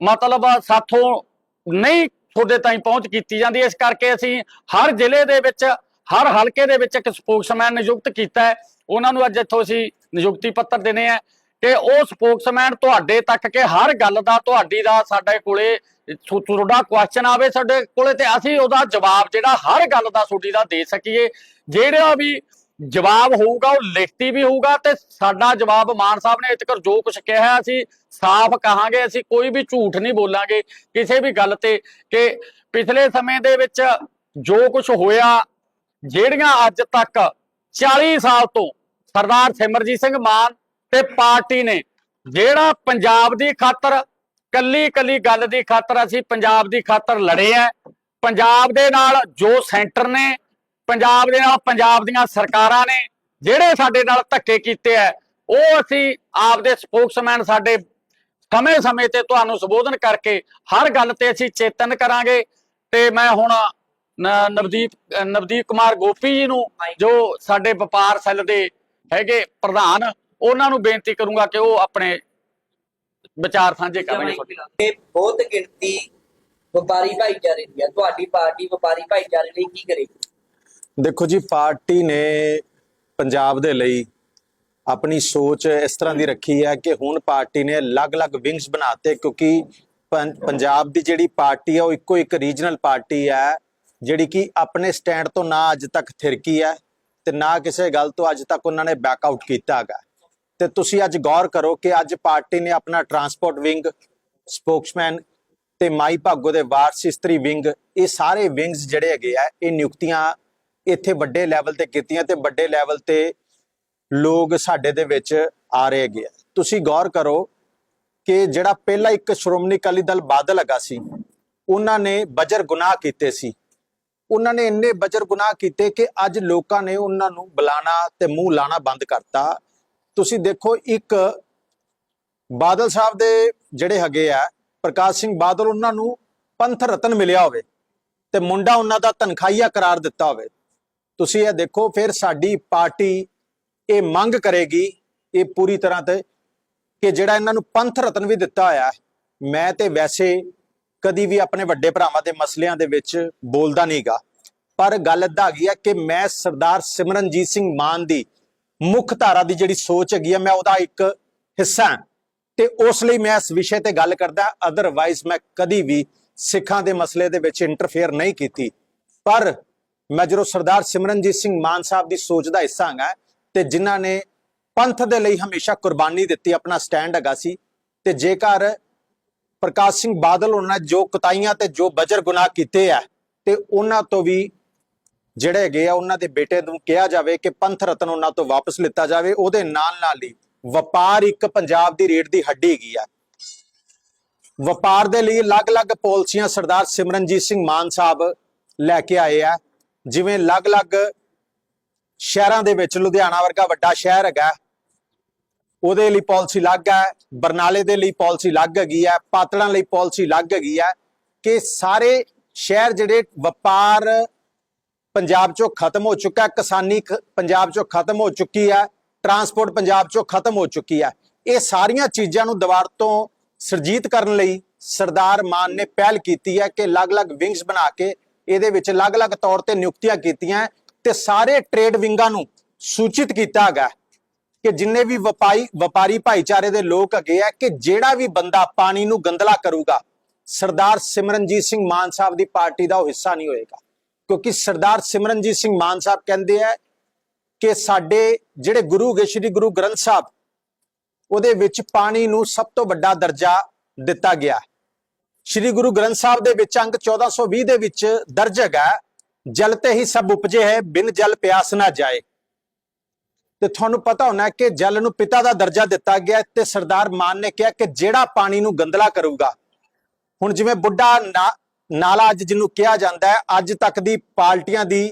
ਮਤਲਬ ਸਾਥੋਂ ਨਹੀਂ ਤੁਹਾਡੇ ਤਾਈਂ ਪਹੁੰਚ ਕੀਤੀ ਜਾਂਦੀ। ਇਸ ਕਰਕੇ ਅਸੀਂ ਹਰ ਜ਼ਿਲ੍ਹੇ ਦੇ ਵਿੱਚ, ਹਰ ਹਲਕੇ ਦੇ ਵਿੱਚ ਇੱਕ ਸਪੋਕਸਮੈਨ ਨਿਯੁਕਤ ਕੀਤਾ ਹੈ। ਉਹਨਾਂ ਨੂੰ ਅੱਜ ਇੱਥੋਂ ਅਸੀਂ ਨਿਯੁਕਤੀ ਪੱਤਰ ਦੇਣੇ ਆ ਕਿ ਉਹ ਸਪੋਕਸਮੈਨ ਤੁਹਾਡੇ ਤੱਕ ਕਿ ਹਰ ਗੱਲ ਦਾ, ਤੁਹਾਡੀ ਦਾ, ਸਾਡੇ ਕੋਲੇ ਤੁਹਾਡਾ ਕੁਐਸਚਨ ਆਵੇ ਸਾਡੇ ਕੋਲੇ ਤੇ ਅਸੀਂ ਉਹਦਾ ਜਵਾਬ ਜਿਹੜਾ ਹਰ ਗੱਲ ਦਾ ਤੁਹਾਡੀ ਦਾ ਦੇ ਸਕੀਏ। ਜਿਹੜਾ ਵੀ ਜਵਾਬ ਹੋਊਗਾ, ਉਹ ਲਿਖਤੀ ਵੀ ਹੋਊਗਾ ਤੇ ਸਾਡਾ ਜਵਾਬ ਮਾਨ ਸਾਹਿਬ ਨੇ ਇਤਕਰ ਜੋ ਕੁਝ ਕਿਹਾ ਅਸੀਂ ਸਾਫ਼ ਕਹਾਂਗੇ, ਅਸੀਂ ਕੋਈ ਵੀ ਝੂਠ ਨਹੀਂ ਬੋਲਾਂਗੇ। ਕਿਸੇ ਵੀ ਗੱਲ ਤੇ ਕਿ ਪਿਛਲੇ ਸਮੇਂ ਦੇ ਵਿੱਚ ਜੋ ਕੁਝ ਹੋਇਆ, ਜਿਹੜੀਆਂ ਅੱਜ ਤੱਕ 40 ਸਾਲ ਤੋਂ ਸਰਦਾਰ ਸਿਮਰਜੀਤ ਸਿੰਘ ਮਾਨ ਤੇ ਪਾਰਟੀ ਨੇ ਜਿਹੜਾ ਪੰਜਾਬ ਦੀ ਖਾਤਰ ਕੱਲੀ ਕੱਲੀ ਗੱਲ ਦੀ ਖਾਤਰ ਅਸੀਂ ਪੰਜਾਬ ਦੀ ਖਾਤਰ ਲੜੇ ਆ ਪੰਜਾਬ ਦੇ ਨਾਲ ਜੋ ਸੈਂਟਰ ਨੇ ਪੰਜਾਬ ਦੇ ਨਾਲ ਪੰਜਾਬ ਦੀਆਂ ਸਰਕਾਰਾਂ ਨੇ ਜਿਹੜੇ ਸਾਡੇ ਨਾਲ ਧੱਕੇ ਕੀਤੇ ਆ ਉਹ ਅਸੀਂ ਆਪਦੇ ਸਪੋਕਸਮੈਨ ਸਾਡੇ ਸਮੇਂ-ਸਮੇਂ ਤੇ ਤੁਹਾਨੂੰ ਸੰਬੋਧਨ ਕਰਕੇ ਹਰ ਗੱਲ ਤੇ ਅਸੀਂ ਚੇਤਨ ਕਰਾਂਗੇ। ਤੇ ਮੈਂ ਹੁਣ ਨਵਦੀਪ ਨਵਦੀਪ ਕੁਮਾਰ ਗੋਪੀ ਜੀ ਨੂੰ ਜੋ ਸਾਡੇ ਵਪਾਰ ਸੈੱਲ ਦੇ ਹੈਗੇ ਪ੍ਰਧਾਨ ਉਹਨਾਂ ਨੂੰ ਬੇਨਤੀ ਕਰੂੰਗਾ ਕਿ ਉਹ ਆਪਣੇ ਵਿਚਾਰ ਸਾਂਝੇ ਕਰਨਗੇ ਇਹ ਬਹੁਤ ਗਿਣਤੀ ਵਪਾਰੀ ਭਾਈਚਾਰੇ ਦੀ ਹੈ ਤੁਹਾਡੀ ਪਾਰਟੀ ਵਪਾਰੀ ਭਾਈਚਾਰੇ ਲਈ ਕੀ ਕਰੇਗੀ? ਦੇਖੋ ਜੀ ਪਾਰਟੀ ਨੇ ਪੰਜਾਬ ਦੇ ਲਈ ਆਪਣੀ ਸੋਚ ਇਸ ਤਰ੍ਹਾਂ ਦੀ ਰੱਖੀ ਹੈ ਕਿ ਹੁਣ ਪਾਰਟੀ ਨੇ ਅਲੱਗ-ਅਲੱਗ ਵਿੰਗਸ ਬਣਾਤੇ ਕਿਉਂਕਿ ਪੰਜਾਬ ਦੀ ਜਿਹੜੀ ਪਾਰਟੀ ਹੈ ਉਹ ਇੱਕੋ ਇੱਕ ਰੀਜਨਲ ਪਾਰਟੀ ਹੈ ਜਿਹੜੀ ਕਿ ਆਪਣੇ ਸਟੈਂਡ ਤੋਂ ਨਾ ਅੱਜ ਤੱਕ ਥਿਰਕੀ ਹੈ ਤੇ ਨਾ ਕਿਸੇ ਗੱਲ ਤੋਂ ਅੱਜ ਤੱਕ ਉਹਨਾਂ ਨੇ ਬੈਕ ਆਊਟ ਕੀਤਾ ਹੈਗਾ। ਤੇ ਤੁਸੀਂ ਅੱਜ ਗੌਰ ਕਰੋ ਕਿ ਅੱਜ ਪਾਰਟੀ ਨੇ ਆਪਣਾ ਟਰਾਂਸਪੋਰਟ ਵਿੰਗ ਸਪੋਕਸਮੈਨ ਤੇ ਮਾਈ ਭਾਗੋ ਦੇ ਵਾਰਸ ਇਸਤਰੀ ਵਿੰਗ ਇਹ ਸਾਰੇ ਵਿੰਗਸ ਜਿਹੜੇ ਹੈਗੇ ਆ, ਇਹ ਨਿਯੁਕਤੀਆਂ ਇੱਥੇ ਵੱਡੇ ਲੈਵਲ ਤੇ ਕੀਤੀਆਂ ਤੇ ਵੱਡੇ ਲੈਵਲ ਤੇ ਲੋਕ ਸਾਡੇ ਦੇ ਵਿੱਚ ਆ ਰਹੇ ਹੈਗੇ ਆ। ਤੁਸੀਂ ਗੌਰ ਕਰੋ ਕਿ ਜਿਹੜਾ ਪਹਿਲਾ ਇੱਕ ਸ਼੍ਰੋਮਣੀ ਅਕਾਲੀ ਦਲ ਬਾਦਲ ਹੈਗਾ ਸੀ, ਉਹਨਾਂ ਨੇ ਬਜਰ ਗੁਨਾਹ ਕੀਤੇ ਸੀ। ਉਹਨਾਂ ਨੇ ਇੰਨੇ ਬਜਰ ਗੁਨਾਹ ਕੀਤੇ ਕਿ ਅੱਜ ਲੋਕਾਂ ਨੇ ਉਹਨਾਂ ਨੂੰ ਬੁਲਾਣਾ ਤੇ ਮੂੰਹ ਲਾਣਾ ਬੰਦ ਕਰਤਾ। ਤੁਸੀਂ ਦੇਖੋ ਇੱਕ ਬਾਦਲ ਸਾਹਿਬ ਦੇ ਜਿਹੜੇ ਹੈਗੇ ਆ, ਪ੍ਰਕਾਸ਼ ਸਿੰਘ ਬਾਦਲ ਉਹਨਾਂ ਨੂੰ ਪੰਥ ਰਤਨ ਮਿਲਿਆ ਹੋਵੇ ਤੇ ਮੁੰਡਾ ਉਹਨਾਂ ਦਾ ਤਨਖਾਹੀਆ ਕਰਾਰ ਦਿੱਤਾ ਹੋਵੇ। ਤੁਸੀਂ ਇਹ ਦੇਖੋ, ਫਿਰ ਸਾਡੀ ਪਾਰਟੀ ਇਹ ਮੰਗ ਕਰੇਗੀ, ਇਹ ਪੂਰੀ ਤਰ੍ਹਾਂ ਤੇ ਕਿ ਜਿਹੜਾ ਇਹਨਾਂ ਨੂੰ ਪੰਥ ਰਤਨ ਵੀ ਦਿੱਤਾ ਹੋਇਆ ਮੈਂ ਤੇ ਵੈਸੇ ਕਦੀ ਵੀ ਆਪਣੇ ਵੱਡੇ ਭਰਾਵਾਂ ਦੇ ਮਸਲਿਆਂ ਦੇ ਵਿੱਚ ਬੋਲਦਾ ਨਹੀਂਗਾ ਪਰ ਗੱਲ ਏਦਾਂ ਹੈਗੀ ਆ ਕਿ ਮੈਂ ਸਰਦਾਰ ਸਿਮਰਨਜੀਤ ਸਿੰਘ ਮਾਨ ਦੀ ਮੁੱਖ ਧਾਰਾ ਦੀ ਜਿਹੜੀ ਸੋਚ ਹੈਗੀ ਆ, ਮੈਂ ਉਹਦਾ ਇੱਕ ਹਿੱਸਾ ਹਾਂ। ਤੇ ਉਸ ਲਈ ਮੈਂ ਇਸ ਵਿਸ਼ੇ ਤੇ ਗੱਲ ਕਰਦਾ ਅਦਰਵਾਈਜ਼ ਮੈਂ ਕਦੀ ਵੀ ਸਿੱਖਾਂ ਦੇ ਮਸਲੇ ਦੇ ਵਿੱਚ ਇੰਟਰਫੇਅਰ ਨਹੀਂ ਕੀਤੀ। ਪਰ ਮੈਂ ਜਦੋਂ ਸਰਦਾਰ ਸਿਮਰਨਜੀਤ ਸਿੰਘ ਮਾਨ ਸਾਹਿਬ ਦੀ ਸੋਚ ਦਾ ਹਿੱਸਾ ਹਾਂ, ਤੇ ਜਿਨ੍ਹਾਂ ਨੇ ਪੰਥ ਦੇ ਲਈ ਹਮੇਸ਼ਾ ਕੁਰਬਾਨੀ ਦਿੱਤੀ, ਆਪਣਾ ਸਟੈਂਡ ਹੈਗਾ ਸੀ, ਤੇ ਜੇਕਰ ਪ੍ਰਕਾਸ਼ ਸਿੰਘ ਬਾਦਲ ਉਹਨਾਂ ਜੋ ਕੁਤਾਈਆਂ ਤੇ ਜੋ ਬਜਰ ਗੁਨਾਹ ਕੀਤੇ ਆ, ਤੇ ਉਹਨਾਂ ਤੋਂ ਵੀ ਜਿਹੜੇ ਹੈਗੇ ਆ, ਉਹਨਾਂ ਦੇ ਬੇਟੇ ਨੂੰ ਕਿਹਾ ਜਾਵੇ ਕਿ ਪੰਥ ਰਤਨ ਉਹਨਾਂ ਤੋਂ ਵਾਪਸ ਲਿੱਤਾ ਜਾਵੇ। ਉਹਦੇ ਨਾਲ ਨਾਲ ਹੀ ਵਪਾਰ ਇੱਕ ਪੰਜਾਬ ਦੀ ਰੀੜ ਦੀ ਹੱਡੀ ਹੈਗੀ ਆ। ਵਪਾਰ ਦੇ ਲਈ ਅਲੱਗ-ਅਲੱਗ ਪਾਲਿਸੀਆਂ ਸਰਦਾਰ ਸਿਮਰਨਜੀਤ ਸਿੰਘ ਮਾਨ ਸਾਹਿਬ ਲੈ ਕੇ ਆਏ ਆ। ਜਿਵੇਂ ਅਲੱਗ-ਅਲੱਗ ਸ਼ਹਿਰਾਂ ਦੇ ਵਿੱਚ, ਲੁਧਿਆਣਾ ਵਰਗਾ ਵੱਡਾ ਸ਼ਹਿਰ ਹੈਗਾ। ਉਹਦੇ ਲਈ ਪਾਲਿਸੀ ਅਲੱਗ ਹੈ ਬਰਨਾਲੇ ਦੇ ਲਈ ਪਾਲਿਸੀ ਅਲੱਗ ਹੈਗੀ ਹੈ ਪਾਤੜਾਂ ਲਈ ਪਾਲਿਸੀ ਅਲੱਗ ਹੈਗੀ ਹੈ ਕਿ ਸਾਰੇ ਸ਼ਹਿਰ ਜਿਹੜੇ ਵਪਾਰ ਪੰਜਾਬ ਚੋਂ ਖਤਮ ਹੋ ਚੁੱਕਾ ਕਿਸਾਨੀ ਪੰਜਾਬ ਚੋਂ ਖਤਮ ਹੋ ਚੁੱਕੀ ਹੈ। ਟਰਾਂਸਪੋਰਟ ਪੰਜਾਬ ਚੋਂ ਖਤਮ ਹੋ ਚੁੱਕੀ ਹੈ। ਇਹ ਸਾਰੀਆਂ ਚੀਜ਼ਾਂ ਨੂੰ ਦੁਬਾਰਾ ਤੋਂ ਸਰਜੀਤ ਕਰਨ ਲਈ ਸਰਦਾਰ ਮਾਨ ਨੇ ਪਹਿਲ ਕੀਤੀ ਹੈ ਕਿ ਅਲੱਗ-ਅਲੱਗ ਵਿੰਗਸ ਬਣਾ ਕੇ ਇਹਦੇ ਵਿੱਚ ਅਲੱਗ-ਅਲੱਗ ਤੌਰ ਤੇ ਨਿਯੁਕਤੀਆਂ ਕੀਤੀਆਂ ਹੈ ਤੇ ਸਾਰੇ ਟ੍ਰੇਡ ਵਿੰਗਾਂ ਨੂੰ ਸੂਚਿਤ ਕੀਤਾ ਹੈਗਾ ਕਿ ਜਿੰਨੇ ਵੀ ਵਪਾਰੀ ਵਪਾਰੀ ਭਾਈਚਾਰੇ ਦੇ ਲੋਕ ਹੈਗੇ ਆ ਕਿ ਜਿਹੜਾ ਵੀ ਬੰਦਾ ਪਾਣੀ ਨੂੰ ਗੰਦਲਾ ਕਰੂਗਾ, ਸਰਦਾਰ ਸਿਮਰਨਜੀਤ ਸਿੰਘ ਮਾਨ ਸਾਹਿਬ ਦੀ ਪਾਰਟੀ ਦਾ ਉਹ ਹਿੱਸਾ ਨਹੀਂ ਹੋਏਗਾ। ਕਿਉਂਕਿ ਸਰਦਾਰ ਸਿਮਰਨਜੀਤ ਸਿੰਘ ਮਾਨ ਸਾਹਿਬ ਕਹਿੰਦੇ ਆ ਕਿ ਸਾਡੇ ਜਿਹੜੇ ਗੁਰੂ ਗਏ, ਸ੍ਰੀ ਗੁਰੂ ਗ੍ਰੰਥ ਸਾਹਿਬ, ਉਹਦੇ ਵਿੱਚ ਪਾਣੀ ਨੂੰ ਸਭ ਤੋਂ ਵੱਡਾ ਦਰਜਾ ਦਿੱਤਾ ਗਿਆ। ਸ੍ਰੀ ਗੁਰੂ ਗ੍ਰੰਥ ਸਾਹਿਬ ਦੇ ਵਿੱਚ ਅੰਕ 1420 ਦੇ ਵਿੱਚ ਦਰਜ ਹੈਗਾ ਜਲ ਤੇ ਹੀ ਸਭ ਉਪਜੇ ਹੈ, ਬਿਨ ਜਲ ਪਿਆਸ ਨਾ ਜਾਏ। ਤੇ ਤੁਹਾਨੂੰ ਪਤਾ ਹੋਣਾ ਕਿ ਜਲ ਨੂੰ ਪਿਤਾ ਦਾ ਦਰਜਾ ਦਿੱਤਾ ਗਿਆ ਤੇ ਸਰਦਾਰ ਮਾਨ ਨੇ ਕਿਹਾ ਕਿ ਜਿਹੜਾ ਪਾਣੀ ਨੂੰ ਗੰਦਲਾ ਕਰੂਗਾ, ਹੁਣ ਜਿਵੇਂ ਬੁੱਢਾ ਨਾ- ਨਾਲਾ ਅੱਜ ਜਿਹਨੂੰ ਕਿਹਾ ਜਾਂਦਾ ਹੈ, ਅੱਜ ਤੱਕ ਦੀ ਪਾਰਟੀਆਂ ਦੀ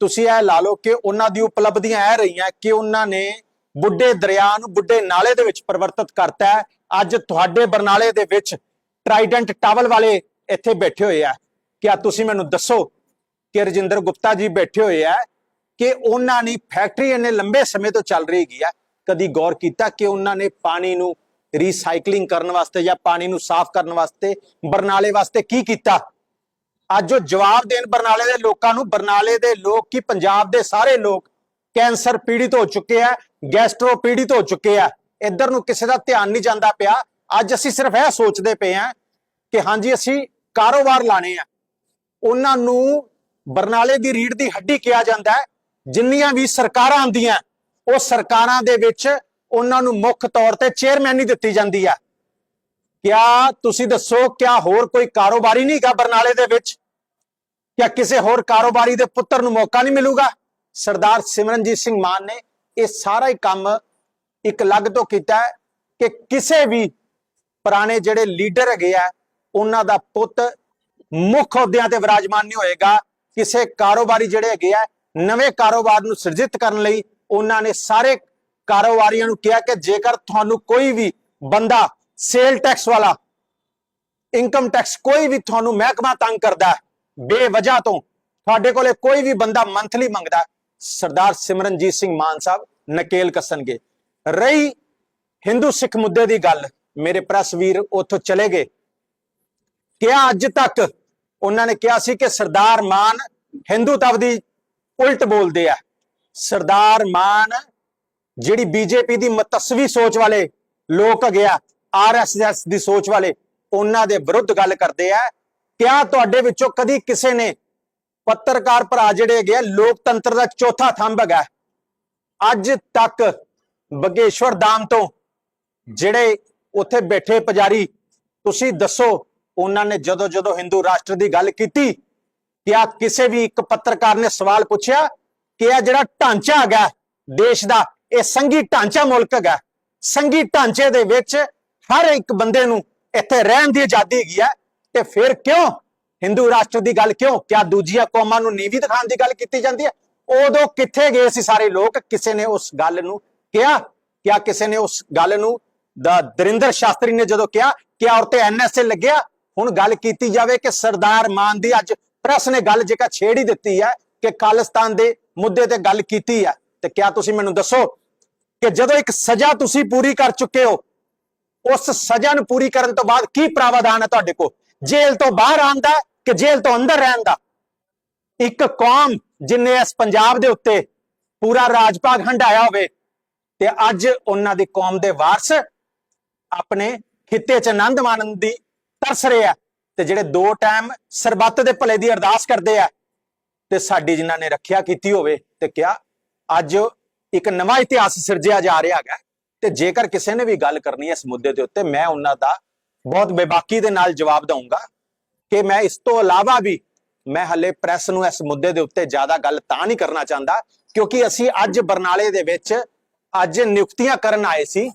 ਤੁਸੀਂ ਇਹ ਲਾ ਲਓ ਕਿ ਉਹਨਾਂ ਦੀ ਉਪਲਬਧੀਆਂ ਇਹ ਰਹੀਆਂ ਕਿ ਉਹਨਾਂ ਨੇ ਬੁੱਢੇ ਦਰਿਆ ਨੂੰ ਬੁੱਢੇ ਨਾਲੇ ਦੇ ਵਿੱਚ ਪਰਿਵਰਤਿਤ ਕਰਤਾ ਹੈ। ਅੱਜ ਤੁਹਾਡੇ ਬਰਨਾਲੇ ਦੇ ਵਿੱਚ ਟਰਾਈਡੈਂਟ ਟਾਵਲ ਵਾਲੇ ਇੱਥੇ ਬੈਠੇ ਹੋਏ ਆ। ਕਿਆ ਤੁਸੀਂ ਮੈਨੂੰ ਦੱਸੋ ਕਿ ਰਜਿੰਦਰ ਗੁਪਤਾ ਜੀ ਬੈਠੇ ਹੋਏ ਆ ਕਿ ਉਹਨਾਂ ਨੇ ਫੈਕਟਰੀ ਇੰਨੇ ਲੰਬੇ ਸਮੇਂ ਤੋਂ ਚੱਲ ਰਹੀ ਹੈਗੀ ਆ। ਕਦੀ ਗੌਰ ਕੀਤਾ ਕਿ ਉਹਨਾਂ ਨੇ ਪਾਣੀ ਨੂੰ ਰੀਸਾਈਕਲਿੰਗ ਕਰਨ ਵਾਸਤੇ ਜਾਂ ਪਾਣੀ ਨੂੰ ਸਾਫ਼ ਕਰਨ ਵਾਸਤੇ ਬਰਨਾਲੇ ਵਾਸਤੇ ਕੀ ਕੀਤਾ? ਅੱਜ ਉਹ ਜਵਾਬ ਦੇਣ ਬਰਨਾਲੇ ਦੇ ਲੋਕਾਂ ਨੂੰ, ਬਰਨਾਲੇ ਦੇ ਲੋਕ ਕੀ ਪੰਜਾਬ ਦੇ ਸਾਰੇ ਲੋਕ ਕੈਂਸਰ ਪੀੜਿਤ ਹੋ ਚੁੱਕੇ ਆ, ਗੈਸਟਰੋ ਪੀੜਿਤ ਹੋ ਚੁੱਕੇ ਆ। ਇੱਧਰ ਨੂੰ ਕਿਸੇ ਦਾ ਧਿਆਨ ਨਹੀਂ ਜਾਂਦਾ ਪਿਆ। ਅੱਜ ਅਸੀਂ ਸਿਰਫ ਇਹ ਸੋਚਦੇ ਪਏ ਆ ਕਿ ਹਾਂਜੀ, ਅਸੀਂ ਕਾਰੋਬਾਰ ਲਾਣੇ ਆ। ਉਹਨਾਂ ਨੂੰ ਬਰਨਾਲੇ ਦੀ ਰੀੜ ਦੀ ਹੱਡੀ ਕਿਹਾ ਜਾਂਦਾ ਹੈ। ਜਿੰਨੀਆਂ ਵੀ ਸਰਕਾਰਾਂ ਆਉਂਦੀਆਂ, ਉਹ ਸਰਕਾਰਾਂ ਦੇ ਵਿੱਚ ਉਹਨਾਂ ਨੂੰ ਮੁੱਖ ਤੌਰ ਤੇ ਚੇਅਰਮੈਨ ਚੇਅਰਮੈਨੀ ਦਿੱਤੀ ਜਾਂਦੀ ਆ। ਕਿਆ ਤੁਸੀਂ ਦੱਸੋ, ਕਿਆ ਹੋਰ ਕੋਈ ਕਾਰੋਬਾਰੀ ਨਹੀਂ ਬਰਨਾਲੇ ਦੇ ਵਿੱਚ? ਕਿਆ ਕਿਸੇ ਹੋਰ ਕਾਰੋਬਾਰੀ ਦੇ ਪੁੱਤਰ ਨੂੰ ਮੌਕਾ ਨਹੀਂ ਮਿਲੂਗਾ? ਸਰਦਾਰ ਸਿਮਰਨਜੀਤ ਸਿੰਘ ਮਾਨ ਨੇ ਇਹ ਸਾਰਾ ਹੀ ਕੰਮ ਇੱਕ ਅਲੱਗ ਤੋਂ ਕੀਤਾ ਕਿ ਕਿਸੇ ਵੀ ਪੁਰਾਣੇ ਜਿਹੜੇ ਲੀਡਰ ਹੈਗੇ ਆ, ਉਹਨਾਂ ਦਾ ਪੁੱਤ ਮੁੱਖ ਅਹੁਦਿਆਂ ਤੇ ਵਿਰਾਜਮਾਨ ਨਹੀਂ ਹੋਏਗਾ। ਕਿਸੇ ਕਾਰੋਬਾਰੀ ਜਿਹੜੇ ਹੈਗੇ ਆ, ਨਵੇਂ ਕਾਰੋਬਾਰ ਨੂੰ ਸਿਰਜਿਤ ਕਰਨ ਲਈ ਉਹਨਾਂ ਨੇ ਸਾਰੇ ਕਾਰੋਬਾਰੀਆਂ ਨੂੰ ਕਿਹਾ ਕਿ ਜੇਕਰ ਤੁਹਾਨੂੰ ਕੋਈ ਵੀ ਬੰਦਾ ਸੇਲ ਟੈਕਸ ਵਾਲਾ ਇਨਕਮ ਟੈਕਸ ਕੋਈ ਵੀ ਤੁਹਾਨੂੰ ਮਹਿਕਮਾ ਤੰਗ ਕਰਦਾ ਹੈ, ਬੇਵਜ੍ਹਾ ਤੋਂ ਤੁਹਾਡੇ ਕੋਲੇ ਕੋਈ ਵੀ ਬੰਦਾ ਮੰਥਲੀ ਮੰਗਦਾ ਸਰਦਾਰ ਸਿਮਰਨਜੀਤ ਸਿੰਘ ਮਾਨ ਸਾਹਿਬ ਨਕੇਲ ਕੱਸਣਗੇ। ਰਹੀ ਹਿੰਦੂ ਸਿੱਖ ਮੁੱਦੇ ਦੀ ਗੱਲ, ਮੇਰੇ ਪ੍ਰੈਸ ਵੀਰ ਉੱਥੋਂ ਚਲੇ ਗਏ। ਕਿਹਾ ਅੱਜ ਤੱਕ ਉਹਨਾਂ ਨੇ ਕਿਹਾ ਸੀ ਕਿ ਸਰਦਾਰ ਮਾਨ ਹਿੰਦੂਤਵ ਦੀ ਉਲਟ ਬੋਲਦੇ ਆ। ਸਰਦਾਰ ਮਾਨ ਜਿਹੜੀ ਬੀਜੇਪੀ ਦੀ ਮਤਸਵੀ ਸੋਚ ਵਾਲੇ ਲੋਕ ਹੈਗੇ ਆ ਆਰਐਸਐਸ ਦੀ ਸੋਚ ਵਾਲੇ, ਉਹਨਾਂ ਦੇ ਵਿਰੁੱਧ ਗੱਲ ਕਰਦੇ ਆ। ਕਿਆ ਤੁਹਾਡੇ ਵਿੱਚੋਂ ਕਦੀ ਕਿਸੇ ਨੇ ਪੱਤਰਕਾਰ ਭਰਾ ਜਿਹੜੇ ਹੈਗੇ ਆ, ਲੋਕਤੰਤਰ ਦਾ ਚੌਥਾ ਥੰਬ ਹੈਗਾ। ਅੱਜ ਤੱਕ ਬਗੇਸ਼ਵਰ ਧਾਮ ਤੋਂ ਜਿਹੜੇ ਉੱਥੇ ਬੈਠੇ ਪੁਜਾਰੀ, ਤੁਸੀਂ ਦੱਸੋ, ਉਹਨਾਂ ਨੇ ਜਦੋਂ ਜਦੋਂ ਹਿੰਦੂ ਰਾਸ਼ਟਰ ਦੀ ਗੱਲ ਕੀਤੀ, ਕਿਆ ਕਿਸੇ ਵੀ ਇੱਕ ਪੱਤਰਕਾਰ ਨੇ ਸਵਾਲ ਪੁੱਛਿਆ ਕਿ ਇਹ ਜਿਹੜਾ ਢਾਂਚਾ ਹੈਗਾ, ਦੇਸ਼ ਦਾ ਇਹ ਸੰਘੀ ਢਾਂਚਾ ਮੁਲਕ ਹੈਗਾ। ਸੰਗੀ ਢਾਂਚੇ ਦੇ ਵਿੱਚ ਹਰ ਇੱਕ ਬੰਦੇ ਨੂੰ ਇੱਥੇ ਰਹਿਣ ਦੀ ਆਜ਼ਾਦੀ ਹੈਗੀ ਹੈ ਤੇ ਫਿਰ ਕਿਉਂ? ਹਿੰਦੂ ਰਾਸ਼ਟਰ ਦੀ ਗੱਲ ਕਿਉਂ? ਕਿਆ ਦੂਜੀਆਂ ਕੌਮਾਂ ਨੂੰ ਨੀਵੀਂ ਦਿਖਾਉਣ ਦੀ ਗੱਲ ਕੀਤੀ ਜਾਂਦੀ ਹੈ? ਉਦੋਂ ਕਿੱਥੇ ਗਏ ਸੀ ਸਾਰੇ ਲੋਕ? ਕਿਸੇ ਨੇ ਉਸ ਗੱਲ ਨੂੰ ਕਿਹਾ? ਕਿਆ ਕਿਸੇ ਨੇ ਉਸ ਗੱਲ ਨੂੰ? ਦਾ ਦਰਿੰਦਰ ਸ਼ਾਸਤਰੀ ਨੇ ਜਦੋਂ ਕਿਹਾ ਕਿ ਔਰ ਤੇ ਐਨਐਸਏ ਲੱਗਿਆ? ਹੁਣ ਗੱਲ ਕੀਤੀ ਜਾਵੇ ਕਿ ਸਰਦਾਰ ਮਾਨ ਦੀ ਅੱਜ ਪ੍ਰੈਸ ਨੇ ਗੱਲ ਜੇਕਰ ਛੇੜ ਹੀ ਦਿੱਤੀ ਹੈ ਕਿ ਖਾਲਿਸਤਾਨ ਦੇ ਮੁੱਦੇ ਤੇ ਗੱਲ ਕੀਤੀ ਹੈ ਤੇ ਕਿਆ ਤੁਸੀਂ ਮੈਨੂੰ ਦੱਸੋ ਕਿ ਜਦੋਂ ਇੱਕ ਸਜ਼ਾ ਤੁਸੀਂ ਪੂਰੀ ਕਰ ਚੁੱਕੇ ਹੋ, ਉਸ ਸਜ਼ਾ ਨੂੰ ਪੂਰੀ ਕਰਨ ਤੋਂ ਬਾਅਦ ਕੀ ਪ੍ਰਾਵਧਾਨ ਹੈ ਤੁਹਾਡੇ ਕੋਲ? ਜੇਲ੍ਹ ਤੋਂ ਬਾਹਰ ਆਉਣ ਦਾ ਕਿ ਜੇਲ੍ਹ ਤੋਂ ਅੰਦਰ ਰਹਿਣ ਦਾ? ਇੱਕ ਕੌਮ ਜਿਨੇ ਇਸ ਪੰਜਾਬ ਦੇ ਉੱਤੇ ਪੂਰਾ ਰਾਜ ਭਾਗ ਹੰਡਾਇਆ ਹੋਵੇ ਤੇ ਅੱਜ ਉਹਨਾਂ ਦੀ ਕੌਮ ਦੇ ਵਾਰਸ ਆਪਣੇ ਖਿੱਤੇ 'ਚ ਆਨੰਦ ਮਾਣਨ ਦੀ ਤਰਸ ਰਹੇ ਆ ਤੇ ਜਿਹੜੇ ਦੋ ਟਾਈਮ ਸਰਬੱਤ ਦੇ ਭਲੇ ਦੀ ਅਰਦਾਸ ਕਰਦੇ ਆ ਤੇ ਸਾਡੀ ਜਿਨ੍ਹਾਂ ਨੇ ਰੱਖਿਆ ਕੀਤੀ ਹੋਵੇ ਤੇ ਕਿਹਾ ਅੱਜ ਇੱਕ ਨਵਾਂ ਇਤਿਹਾਸ ਸਿਰਜਿਆ ਜਾ ਰਿਹਾ ਹੈਗਾ। ਤੇ ਜੇਕਰ ਕਿਸੇ ਨੇ ਵੀ ਗੱਲ ਕਰਨੀ ਹੈ ਇਸ ਮੁੱਦੇ ਦੇ ਉੱਤੇ, ਮੈਂ ਉਹਨਾਂ ਦਾ ਬਹੁਤ ਬੇਬਾਕੀ ਦੇ ਨਾਲ ਜਵਾਬ ਦਊਂਗਾ ਕਿ ਮੈਂ ਇਸ ਤੋਂ ਇਲਾਵਾ ਵੀ ਮੈਂ ਹੱਲੇ ਪ੍ਰੈਸ ਨੂੰ ਇਸ ਮੁੱਦੇ ਦੇ ਉੱਤੇ ਜ਼ਿਆਦਾ ਗੱਲ ਤਾਂ ਨਹੀਂ ਕਰਨਾ ਚਾਹੁੰਦਾ, ਕਿਉਂਕਿ ਅਸੀਂ ਅੱਜ ਬਰਨਾਲੇ ਦੇ ਵਿੱਚ ਅੱਜ ਨਿਯੁਕਤੀਆਂ ਕਰਨ ਆਏ ਸੀ।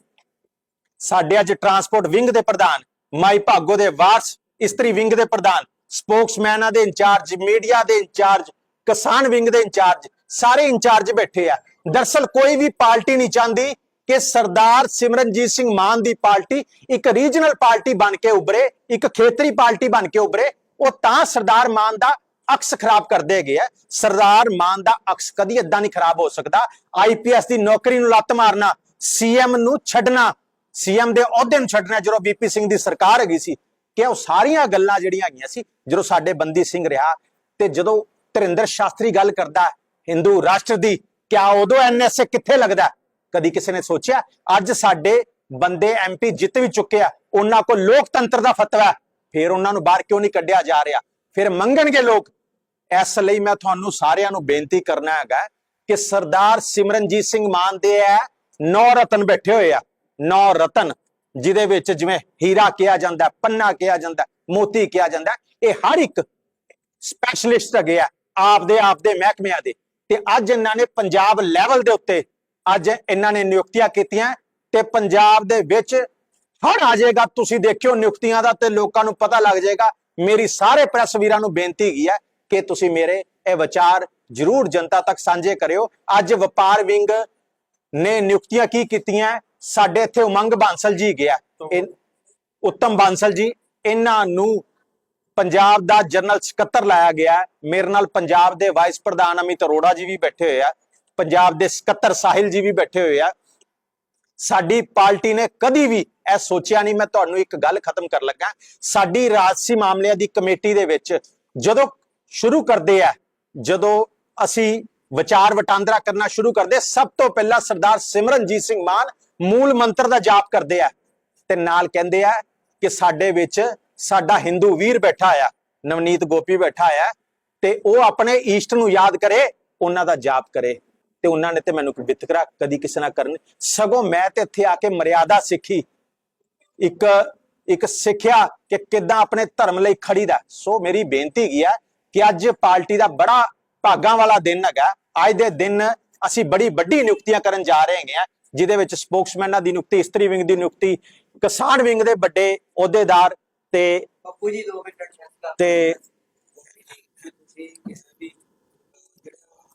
ਸਾਡੇ ਅੱਜ ਟਰਾਂਸਪੋਰਟ ਵਿੰਗ ਦੇ ਪ੍ਰਧਾਨ, ਮਾਈ ਭਾਗੋ ਦੇ ਵਾਰਸ, ਇਸਤਰੀ ਵਿੰਗ ਦੇ ਪ੍ਰਧਾਨ, ਸਪੋਕਸਮੈਨਾਂ ਦੇ ਇੰਚਾਰਜ, ਮੀਡੀਆ ਦੇ ਇੰਚਾਰਜ, ਕਿਸਾਨ ਵਿੰਗ ਦੇ ਇੰਚਾਰਜ ਸਾਰੇ ਇੰਚਾਰਜ ਬੈਠੇ ਆ। ਦਰਸਲ ਕੋਈ ਵੀ ਪਾਰਟੀ ਨਹੀਂ ਚਾਹੁੰਦੀ ਕਿ ਸਰਦਾਰ ਸਿਮਰਨਜੀਤ ਸਿੰਘ ਮਾਨ ਦੀ ਪਾਰਟੀ ਇੱਕ ਰੀਜਨਲ ਪਾਰਟੀ ਬਣ ਕੇ ਉਭਰੇ, ਇੱਕ ਖੇਤਰੀ ਪਾਰਟੀ ਬਣ ਕੇ ਉਭਰੇ। ਉਹ ਤਾਂ ਸਰਦਾਰ ਮਾਨ ਦਾ ਅਕਸ ਖਰਾਬ ਕਰਦੇ ਹੈਗੇ ਆ। ਸਰਦਾਰ ਮਾਨ ਦਾ ਅਕਸ ਕਦੀ ਇਦਾਂ ਨਹੀਂ ਖਰਾਬ ਹੋ ਸਕਦਾ। ਆਈਪੀਐਸ ਦੀ ਨੌਕਰੀ ਨੂੰ ਲੱਤ ਮਾਰਨਾ ਸੀਐਮ ਨੂੰ ਛੱਡਣਾ ਸੀਐਮ ਦੇ ਅਹੁਦੇ ਨੂੰ ਛੱਡਣਾ, ਜਦੋਂ ਬੀਪੀ ਸਿੰਘ ਦੀ ਸਰਕਾਰ ਹੈਗੀ ਸੀ, ਕਿ ਉਹ ਸਾਰੀਆਂ ਗੱਲਾਂ ਜਿਹੜੀਆਂ ਹੈਗੀਆਂ ਸੀ, ਜਦੋਂ ਸਾਡੇ ਬੰਦੀ ਸਿੰਘ ਰਿਹਾ, ਤੇ ਜਦੋਂ ਧਰਿੰਦਰ ਸ਼ਾਸਤਰੀ ਗੱਲ ਕਰਦਾ ਹਿੰਦੂ ਰਾਸ਼ਟਰ ਦੀ, ਕਿਆ ਉਦੋਂ ਐਨਐਸਏ ਕਿੱਥੇ ਲੱਗਦਾ? ਕਦੀ ਕਿਸੇ ਨੇ ਸੋਚਿਆ? ਅੱਜ ਸਾਡੇ ਬੰਦੇ ਐਮਪੀ ਜਿੱਤ ਵੀ ਚੁੱਕੇ ਆ, ਉਹਨਾਂ ਕੋਲ ਲੋਕਤੰਤਰ ਦਾ ਫਤਵਾ ਫਿਰ ਉਹਨਾਂ ਨੂੰ ਬਾਹਰ ਕਿਉਂ ਨਹੀਂ ਕੱਢਿਆ ਜਾ ਰਿਹਾ? ਫਿਰ ਮੰਗਣਗੇ ਲੋਕ। ਇਸ ਲਈ ਮੈਂ ਤੁਹਾਨੂੰ ਸਾਰਿਆਂ ਨੂੰ ਬੇਨਤੀ ਕਰਨਾ ਹੈਗਾ ਕਿ ਸਰਦਾਰ ਸਿਮਰਨਜੀਤ ਸਿੰਘ ਮਾਨ ਦੇ ਹੈ ਨੌ ਰਤਨ ਬੈਠੇ ਹੋਏ ਆ। ਨੌ ਰਤਨ, ਜਿਹਦੇ ਵਿੱਚ ਜਿਵੇਂ ਹੀਰਾ ਕਿਹਾ ਜਾਂਦਾ, ਪੰਨਾ ਕਿਹਾ ਜਾਂਦਾ, ਮੋਤੀ ਕਿਹਾ ਜਾਂਦਾ, ਇਹ ਹਰ ਇੱਕ ਸਪੈਸ਼ਲਿਸਟ ਹੈਗੇ ਆ ਆਪਦੇ ਆਪਦੇ ਮਹਿਕਮਿਆਂ ਦੇ। ਤੇ ਅੱਜ ਇਹਨਾਂ ਨੇ ਪੰਜਾਬ ਲੈਵਲ ਦੇ ਉੱਤੇ ਅੱਜ ਇਹਨਾਂ ਨੇ ਨਿਯੁਕਤੀਆਂ ਕੀਤੀਆਂ ਤੇ ਪੰਜਾਬ ਦੇ ਵਿੱਚ ਹੜ ਆ ਜਾਏਗਾ। ਤੁਸੀਂ ਦੇਖਿਓ ਨਿਯੁਕਤੀਆਂ ਦਾ ਤੇ ਲੋਕਾਂ ਨੂੰ ਪਤਾ ਲੱਗ ਜਾਏਗਾ। ਮੇਰੀ ਸਾਰੇ ਪ੍ਰੈਸ ਵੀਰਾਂ ਨੂੰ ਬੇਨਤੀ ਹੈਗੀ ਹੈ ਕਿ ਤੁਸੀਂ ਮੇਰੇ ਇਹ ਵਿਚਾਰ ਜਰੂਰ ਜਨਤਾ ਤੱਕ ਸਾਂਝੇ ਕਰਿਓ। ਅੱਜ ਵਪਾਰ ਵਿੰਗ ਨੇ ਨਿਯੁਕਤੀਆਂ ਕੀ ਕੀਤੀਆਂ? ਸਾਡੇ ਇੱਥੇ ਉਮੰਗ ਬਾਂਸਲ ਜੀ ਗਿਆ। ਉੱਤਮ ਬਾਂਸਲ ਜੀ ਇਹਨਾਂ ਨੂੰ ਪੰਜਾਬ ਦਾ ਜਨਰਲ ਸਕੱਤਰ ਲਾਇਆ ਗਿਆ ਮੇਰੇ ਨਾਲ ਪੰਜਾਬ ਦੇ ਵਾਈਸ ਪ੍ਰਧਾਨ ਅਮਿਤ ਅਰੋੜਾ ਜੀ ਵੀ ਬੈਠੇ ਹੋਏ ਆ। ਪੰਜਾਬ ਦੇ ਸਕੱਤਰ ਸਾਹਿਲ ਜੀ ਵੀ ਬੈਠੇ ਹੋਏ ਆ। ਸਾਡੀ ਪਾਰਟੀ ਨੇ ਕਦੀ ਵੀ ਇਹ ਸੋਚਿਆ ਨਹੀਂ। ਮੈਂ ਤੁਹਾਨੂੰ ਇੱਕ ਗੱਲ ਖਤਮ ਕਰ ਲੱਗਾ। ਸਾਡੀ ਰਾਜਸੀ ਮਾਮਲਿਆਂ ਦੀ ਕਮੇਟੀ ਦੇ ਵਿੱਚ ਜਦੋਂ ਸ਼ੁਰੂ ਕਰਦੇ ਆ, ਜਦੋਂ ਅਸੀਂ ਵਿਚਾਰ ਵਟਾਂਦਰਾ ਕਰਨਾ ਸ਼ੁਰੂ ਕਰਦੇ, ਸਭ ਤੋਂ ਪਹਿਲਾਂ ਸਰਦਾਰ ਸਿਮਰਨਜੀਤ ਸਿੰਘ ਮਾਨ ਮੂਲ ਮੰਤਰ ਦਾ ਜਾਪ ਕਰਦੇ ਆ। ਤੇ ਨਾਲ ਕਹਿੰਦੇ ਆ ਕਿ ਸਾਡੇ ਵਿੱਚ ਸਾਡਾ ਹਿੰਦੂ ਵੀਰ ਬੈਠਾ ਆ, ਨਵਨੀਤ ਗੋਪੀ ਬੈਠਾ ਆ, ਤੇ ਉਹ ਆਪਣੇ ਈਸ਼ਟ ਨੂੰ ਯਾਦ ਕਰੇ, ਉਹਨਾਂ ਦਾ ਜਾਪ ਕਰੇ। ਤੇ ਉਹਨਾਂ ਨੇ ਤੇ ਮੈਨੂੰ ਵਿਤਕਰਾ ਕਦੀ ਕਿਸੇ ਨਾਲ ਕਰਨ। ਸਗੋਂ ਮੈਂ ਤੇ ਇੱਥੇ ਆ ਕੇ ਮਰਿਆਦਾ ਸਿੱਖੀ। ਇੱਕ ਇੱਕ ਸਿੱਖਿਆ ਕਿ ਕਿੱਦਾਂ ਆਪਣੇ ਧਰਮ ਲਈ ਖੜੀ ਦਾ ਸੋ ਮੇਰੀ ਬੇਨਤੀ ਹੈਗੀ ਆ ਕਿ ਅੱਜ ਪਾਰਟੀ ਦਾ ਬੜਾ ਭਾਗਾਂ ਵਾਲਾ ਦਿਨ ਹੈਗਾ। ਅੱਜ ਦੇ ਦਿਨ ਅਸੀਂ ਬੜੀ ਵੱਡੀ ਨਿਯੁਕਤੀਆਂ ਕਰਨ ਜਾ ਰਹੇ ਹੈਗੇ ਆ, ਜਿਹਦੇ ਵਿੱਚ ਸਪੋਕਸਮੈਨਾਂ ਦੀ ਨਿਯੁਕਤੀ, ਇਸਤਰੀ ਵਿੰਗ ਦੀ ਨਿਯੁਕਤੀ, ਕਿਸਾਨ ਵਿੰਗ ਦੇ ਵੱਡੇ ਅਹੁਦੇਦਾਰ ਤੇ ਪੱਪੂ ਜੀ ਦੋ ਮਿੰਟ ਚੈੱਕ ਤੇ ਤੁਸੀਂ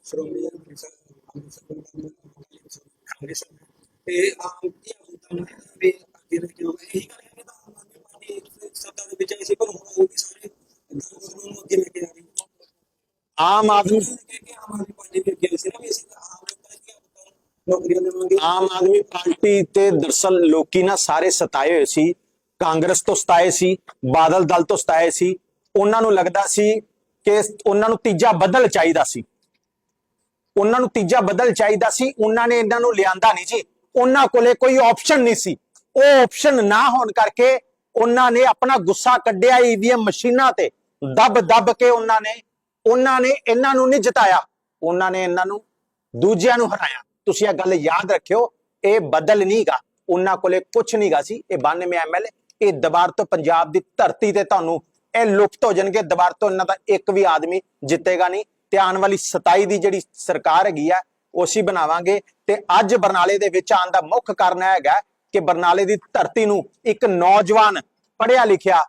ਸ਼੍ਰੋਮਣੀ ਤੇ ਆਮ ਕੀ ਹੁੰਦਾ ਹੈ ਵੀ ਅੱਗੇ ਦੇ ਕਿਉਂ ਇਹ ਗੱਲ ਹੈ ਕਿ ਤਾਂ ਆਮ ਆਦਮੀ ਪਾਰਟੀ ਸੱਤਾ ਦੇ ਵਿੱਚ ਆਈ ਸੀ ਪਰ ਹੁਣ ਉਹ ਵੀ ਸਾਰੇ ਗੱਲ ਨੂੰ ਅੱਗੇ ਲੈ ਕੇ ਆ ਰਹੀ ਹੈ। ਆਮ ਆਦਮੀ ਆਮ ਪਾਰਟੀ ਵੀ ਅੱਗੇ ਸੀ ਨਾ ਵੀ ਅਸੀਂ ਆਮ ਲੋਕਾਂ ਦੀ ਨੌਕਰੀਆਂ ਦੇਵਾਂਗੇ। ਆਮ ਆਦਮੀ ਪਾਰਟੀ ਤੇ ਦਰਸਲ ਲੋਕੀ ਨਾ ਸਾਰੇ ਸਤਾਏ ਹੋਏ ਸੀ। ਕਾਂਗਰਸ ਤੋਂ ਸਤਾਏ ਸੀ, ਬਾਦਲ ਦਲ ਤੋਂ ਸਤਾਏ ਸੀ, ਉਹਨਾਂ ਨੂੰ ਲੱਗਦਾ ਸੀ ਕਿ ਉਹਨਾਂ ਨੂੰ ਤੀਜਾ ਬਦਲ ਚਾਹੀਦਾ ਸੀ। ਉਹਨਾਂ ਨੂੰ ਤੀਜਾ ਬਦਲ ਚਾਹੀਦਾ ਸੀ, ਉਹਨਾਂ ਨੇ ਇਹਨਾਂ ਨੂੰ ਲਿਆਂਦਾ ਨਹੀਂ ਜੀ। ਉਹਨਾਂ ਕੋਲੇ ਕੋਈ ਆਪਸ਼ਨ ਨਹੀਂ ਸੀ। ਉਹ ਆਪਸ਼ਨ ਨਾ ਹੋਣ ਕਰਕੇ ਉਹਨਾਂ ਨੇ ਆਪਣਾ ਗੁੱਸਾ ਕੱਢਿਆ ਈਵੀਐਮ ਮਸ਼ੀਨਾਂ ਤੇ। ਦੱਬ ਦੱਬ ਕੇ ਉਹਨਾਂ ਨੇ ਉਹਨਾਂ ਨੇ ਇਹਨਾਂ ਨੂੰ ਨਹੀਂ ਜਿਤਾਇਆ। ਉਹਨਾਂ ਨੇ ਇਹਨਾਂ ਨੂੰ ਦੂਜਿਆਂ ਨੂੰ ਹਰਾਇਆ। ਤੁਸੀਂ ਇਹ ਗੱਲ ਯਾਦ ਰੱਖਿਓ, ਇਹ ਬਦਲ ਨਹੀਂਗਾ ਉਹਨਾਂ ਕੋਲੇ ਕੁਝ ਨਹੀਂਗਾ ਸੀ। ਇਹ 92 ਐਮਐਲਏ ਇਹ ਦੁਬਾਰ ਤੋਂ ਪੰਜਾਬ ਦੀ ਧਰਤੀ ਤੇ ਤੁਹਾਨੂੰ ਇਹ ਲੁਪਤ ਹੋ ਜਾਣਗੇ। ਦੁਬਾਰ ਤੋਂ ਇਹਨਾਂ ਦਾ ਇੱਕ ਵੀ ਆਦਮੀ ਜਿੱਤੇਗਾ ਨਹੀਂ। ਤੇ ਆਉਣ ਵਾਲੀ 27 ਦੀ ਜਿਹੜੀ ਸਰਕਾਰ ਹੈਗੀ ਆ ਉਹ ਅਸੀਂ ਬਣਾਵਾਂਗੇ। ਤੇ ਅੱਜ ਬਰਨਾਲੇ ਦੇ ਵਿੱਚ ਆਉਣ ਦਾ ਮੁੱਖ ਕਾਰਨ ਇਹ ਹੈਗਾ ਕਿ ਬਰਨਾਲੇ ਦੀ ਧਰਤੀ ਨੂੰ ਇੱਕ ਨੌਜਵਾਨ ਪੜ੍ਹਿਆ ਲਿਖਿਆ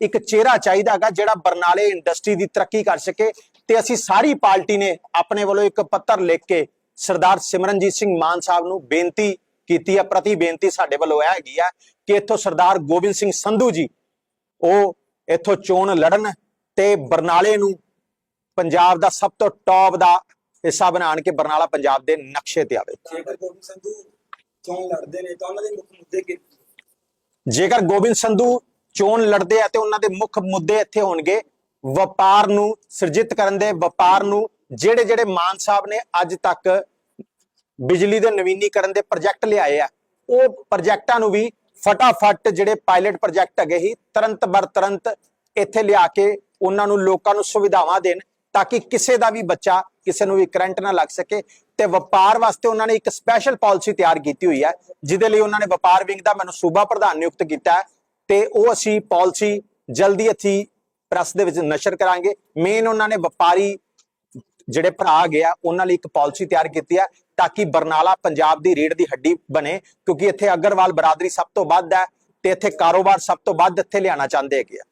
ਇੱਕ ਚਿਹਰਾ ਚਾਹੀਦਾ ਹੈਗਾ, ਜਿਹੜਾ ਬਰਨਾਲੇ ਇੰਡਸਟਰੀ ਦੀ ਤਰੱਕੀ ਕਰ ਸਕੇ। ਤੇ ਅਸੀਂ ਸਾਰੀ ਪਾਰਟੀ ਨੇ ਆਪਣੇ ਵੱਲੋਂ ਇੱਕ ਪੱਤਰ ਲਿਖ ਕੇ ਸਰਦਾਰ ਸਿਮਰਨਜੀਤ ਸਿੰਘ ਮਾਨ ਸਾਹਿਬ ਨੂੰ ਬੇਨਤੀ ਕੀਤੀ ਹੈ ਪ੍ਰਤੀ ਬੇਨਤੀ ਸਾਡੇ ਵੱਲੋਂ ਇਹ ਹੈਗੀ ਆ ਕਿ ਇੱਥੋਂ ਸਰਦਾਰ ਗੋਬਿੰਦ ਸਿੰਘ ਸੰਧੂ ਜੀ ਉਹ ਇੱਥੋਂ ਚੋਣ ਲੜਨ ਤੇ ਬਰਨਾਲੇ ਨੂੰ ਪੰਜਾਬ ਦਾ ਸਭ ਤੋਂ ਟੌਪ ਦਾ ਹਿੱਸਾ ਬਣਾਉਣ ਕੇ ਬਰਨਾਲਾ ਪੰਜਾਬ ਦੇ ਨਕਸ਼ੇ ਤੇ ਆਵੇ। ਜੇਕਰ ਗੋਬਿੰਦ ਸੰਧੂ ਚੋਣ ਲੜਦੇ ਨੇ ਤਾਂ ਉਹਨਾਂ ਦੇ ਮੁੱਖ ਮੁੱਦੇ ਕੀ ਜੇਕਰ ਗੋਬਿੰਦ ਸੰਧੂ ਚੋਣ ਲੜਦੇ ਆ ਤੇ ਉਹਨਾਂ ਦੇ ਮੁੱਖ ਮੁੱਦੇ ਇੱਥੇ ਹੋਣਗੇ ਵਪਾਰ ਨੂੰ ਸਿਰਜਿਤ ਕਰਨ ਦੇ ਵਪਾਰ ਨੂੰ ਜਿਹੜੇ ਜਿਹੜੇ ਮਾਨ ਸਾਹਿਬ ਨੇ ਅੱਜ ਤੱਕ ਬਿਜਲੀ ਦੇ ਨਵੀਨੀਕਰਨ ਦੇ ਪ੍ਰੋਜੈਕਟ ਲਿਆਏ ਆ। ਉਹ ਪ੍ਰੋਜੈਕਟਾਂ ਨੂੰ ਵੀ ਫਟਾਫਟ ਜਿਹੜੇ ਪਾਇਲਟ ਪ੍ਰੋਜੈਕਟ ਹੈਗੇ ਸੀ, ਤੁਰੰਤ ਬਰ ਤੁਰੰਤ ਇੱਥੇ ਲਿਆ ਕੇ ਉਹਨਾਂ ਨੂੰ ਲੋਕਾਂ ਨੂੰ ਸੁਵਿਧਾਵਾਂ ਦੇਣ ਤਾਂ ਕਿ ਕਿਸੇ ਦਾ ਵੀ ਬੱਚਾ ਕਿਸੇ ਨੂੰ ਵੀ ਕਰੰਟ ਨਾ ਲੱਗ ਸਕੇ ਤੇ ਵਪਾਰ ਵਾਸਤੇ ਉਹਨਾਂ ਨੇ ਇੱਕ ਸਪੈਸ਼ਲ ਪਾਲਿਸੀ ਤਿਆਰ ਕੀਤੀ ਹੋਈ ਹੈ ਜਿਹਦੇ ਲਈ ਉਹਨਾਂ ਨੇ ਵਪਾਰ ਵਿੰਗ ਦਾ ਮੈਨੂੰ ਸੂਬਾ ਪ੍ਰਧਾਨ ਨਿਯੁਕਤ ਕੀਤਾ ਹੈ ਤੇ ਉਹ ਅਸੀਂ ਪਾਲਿਸੀ ਜਲਦੀ ਅਸੀਂ ਪ੍ਰੈਸ ਦੇ ਵਿੱਚ ਨਸ਼ਰ ਕਰਾਂਗੇ। ਮੇਨ ਉਹਨਾਂ ਨੇ ਵਪਾਰੀ ਜਿਹੜੇ ਭਰਾ ਗਿਆ ਉਹਨਾਂ ਲਈ ਇੱਕ ਪਾਲਿਸੀ ਤਿਆਰ ਕੀਤੀ ਹੈ ਤਾਂ ਕਿ ਬਰਨਾਲਾ ਪੰਜਾਬ ਦੀ ਰੀੜ ਦੀ ਹੱਡੀ ਬਣੇ, ਕਿਉਂਕਿ ਇੱਥੇ ਅਗਰਵਾਲ ਬਰਾਦਰੀ ਸਭ ਤੋਂ ਵੱਧ ਹੈ ਤੇ ਇੱਥੇ ਕਾਰੋਬਾਰ ਸਭ ਤੋਂ ਵੱਧ ਇੱਥੇ ਲਿਆਣਾ ਚਾਹੁੰਦੇ ਹੈਗੇ ਆ।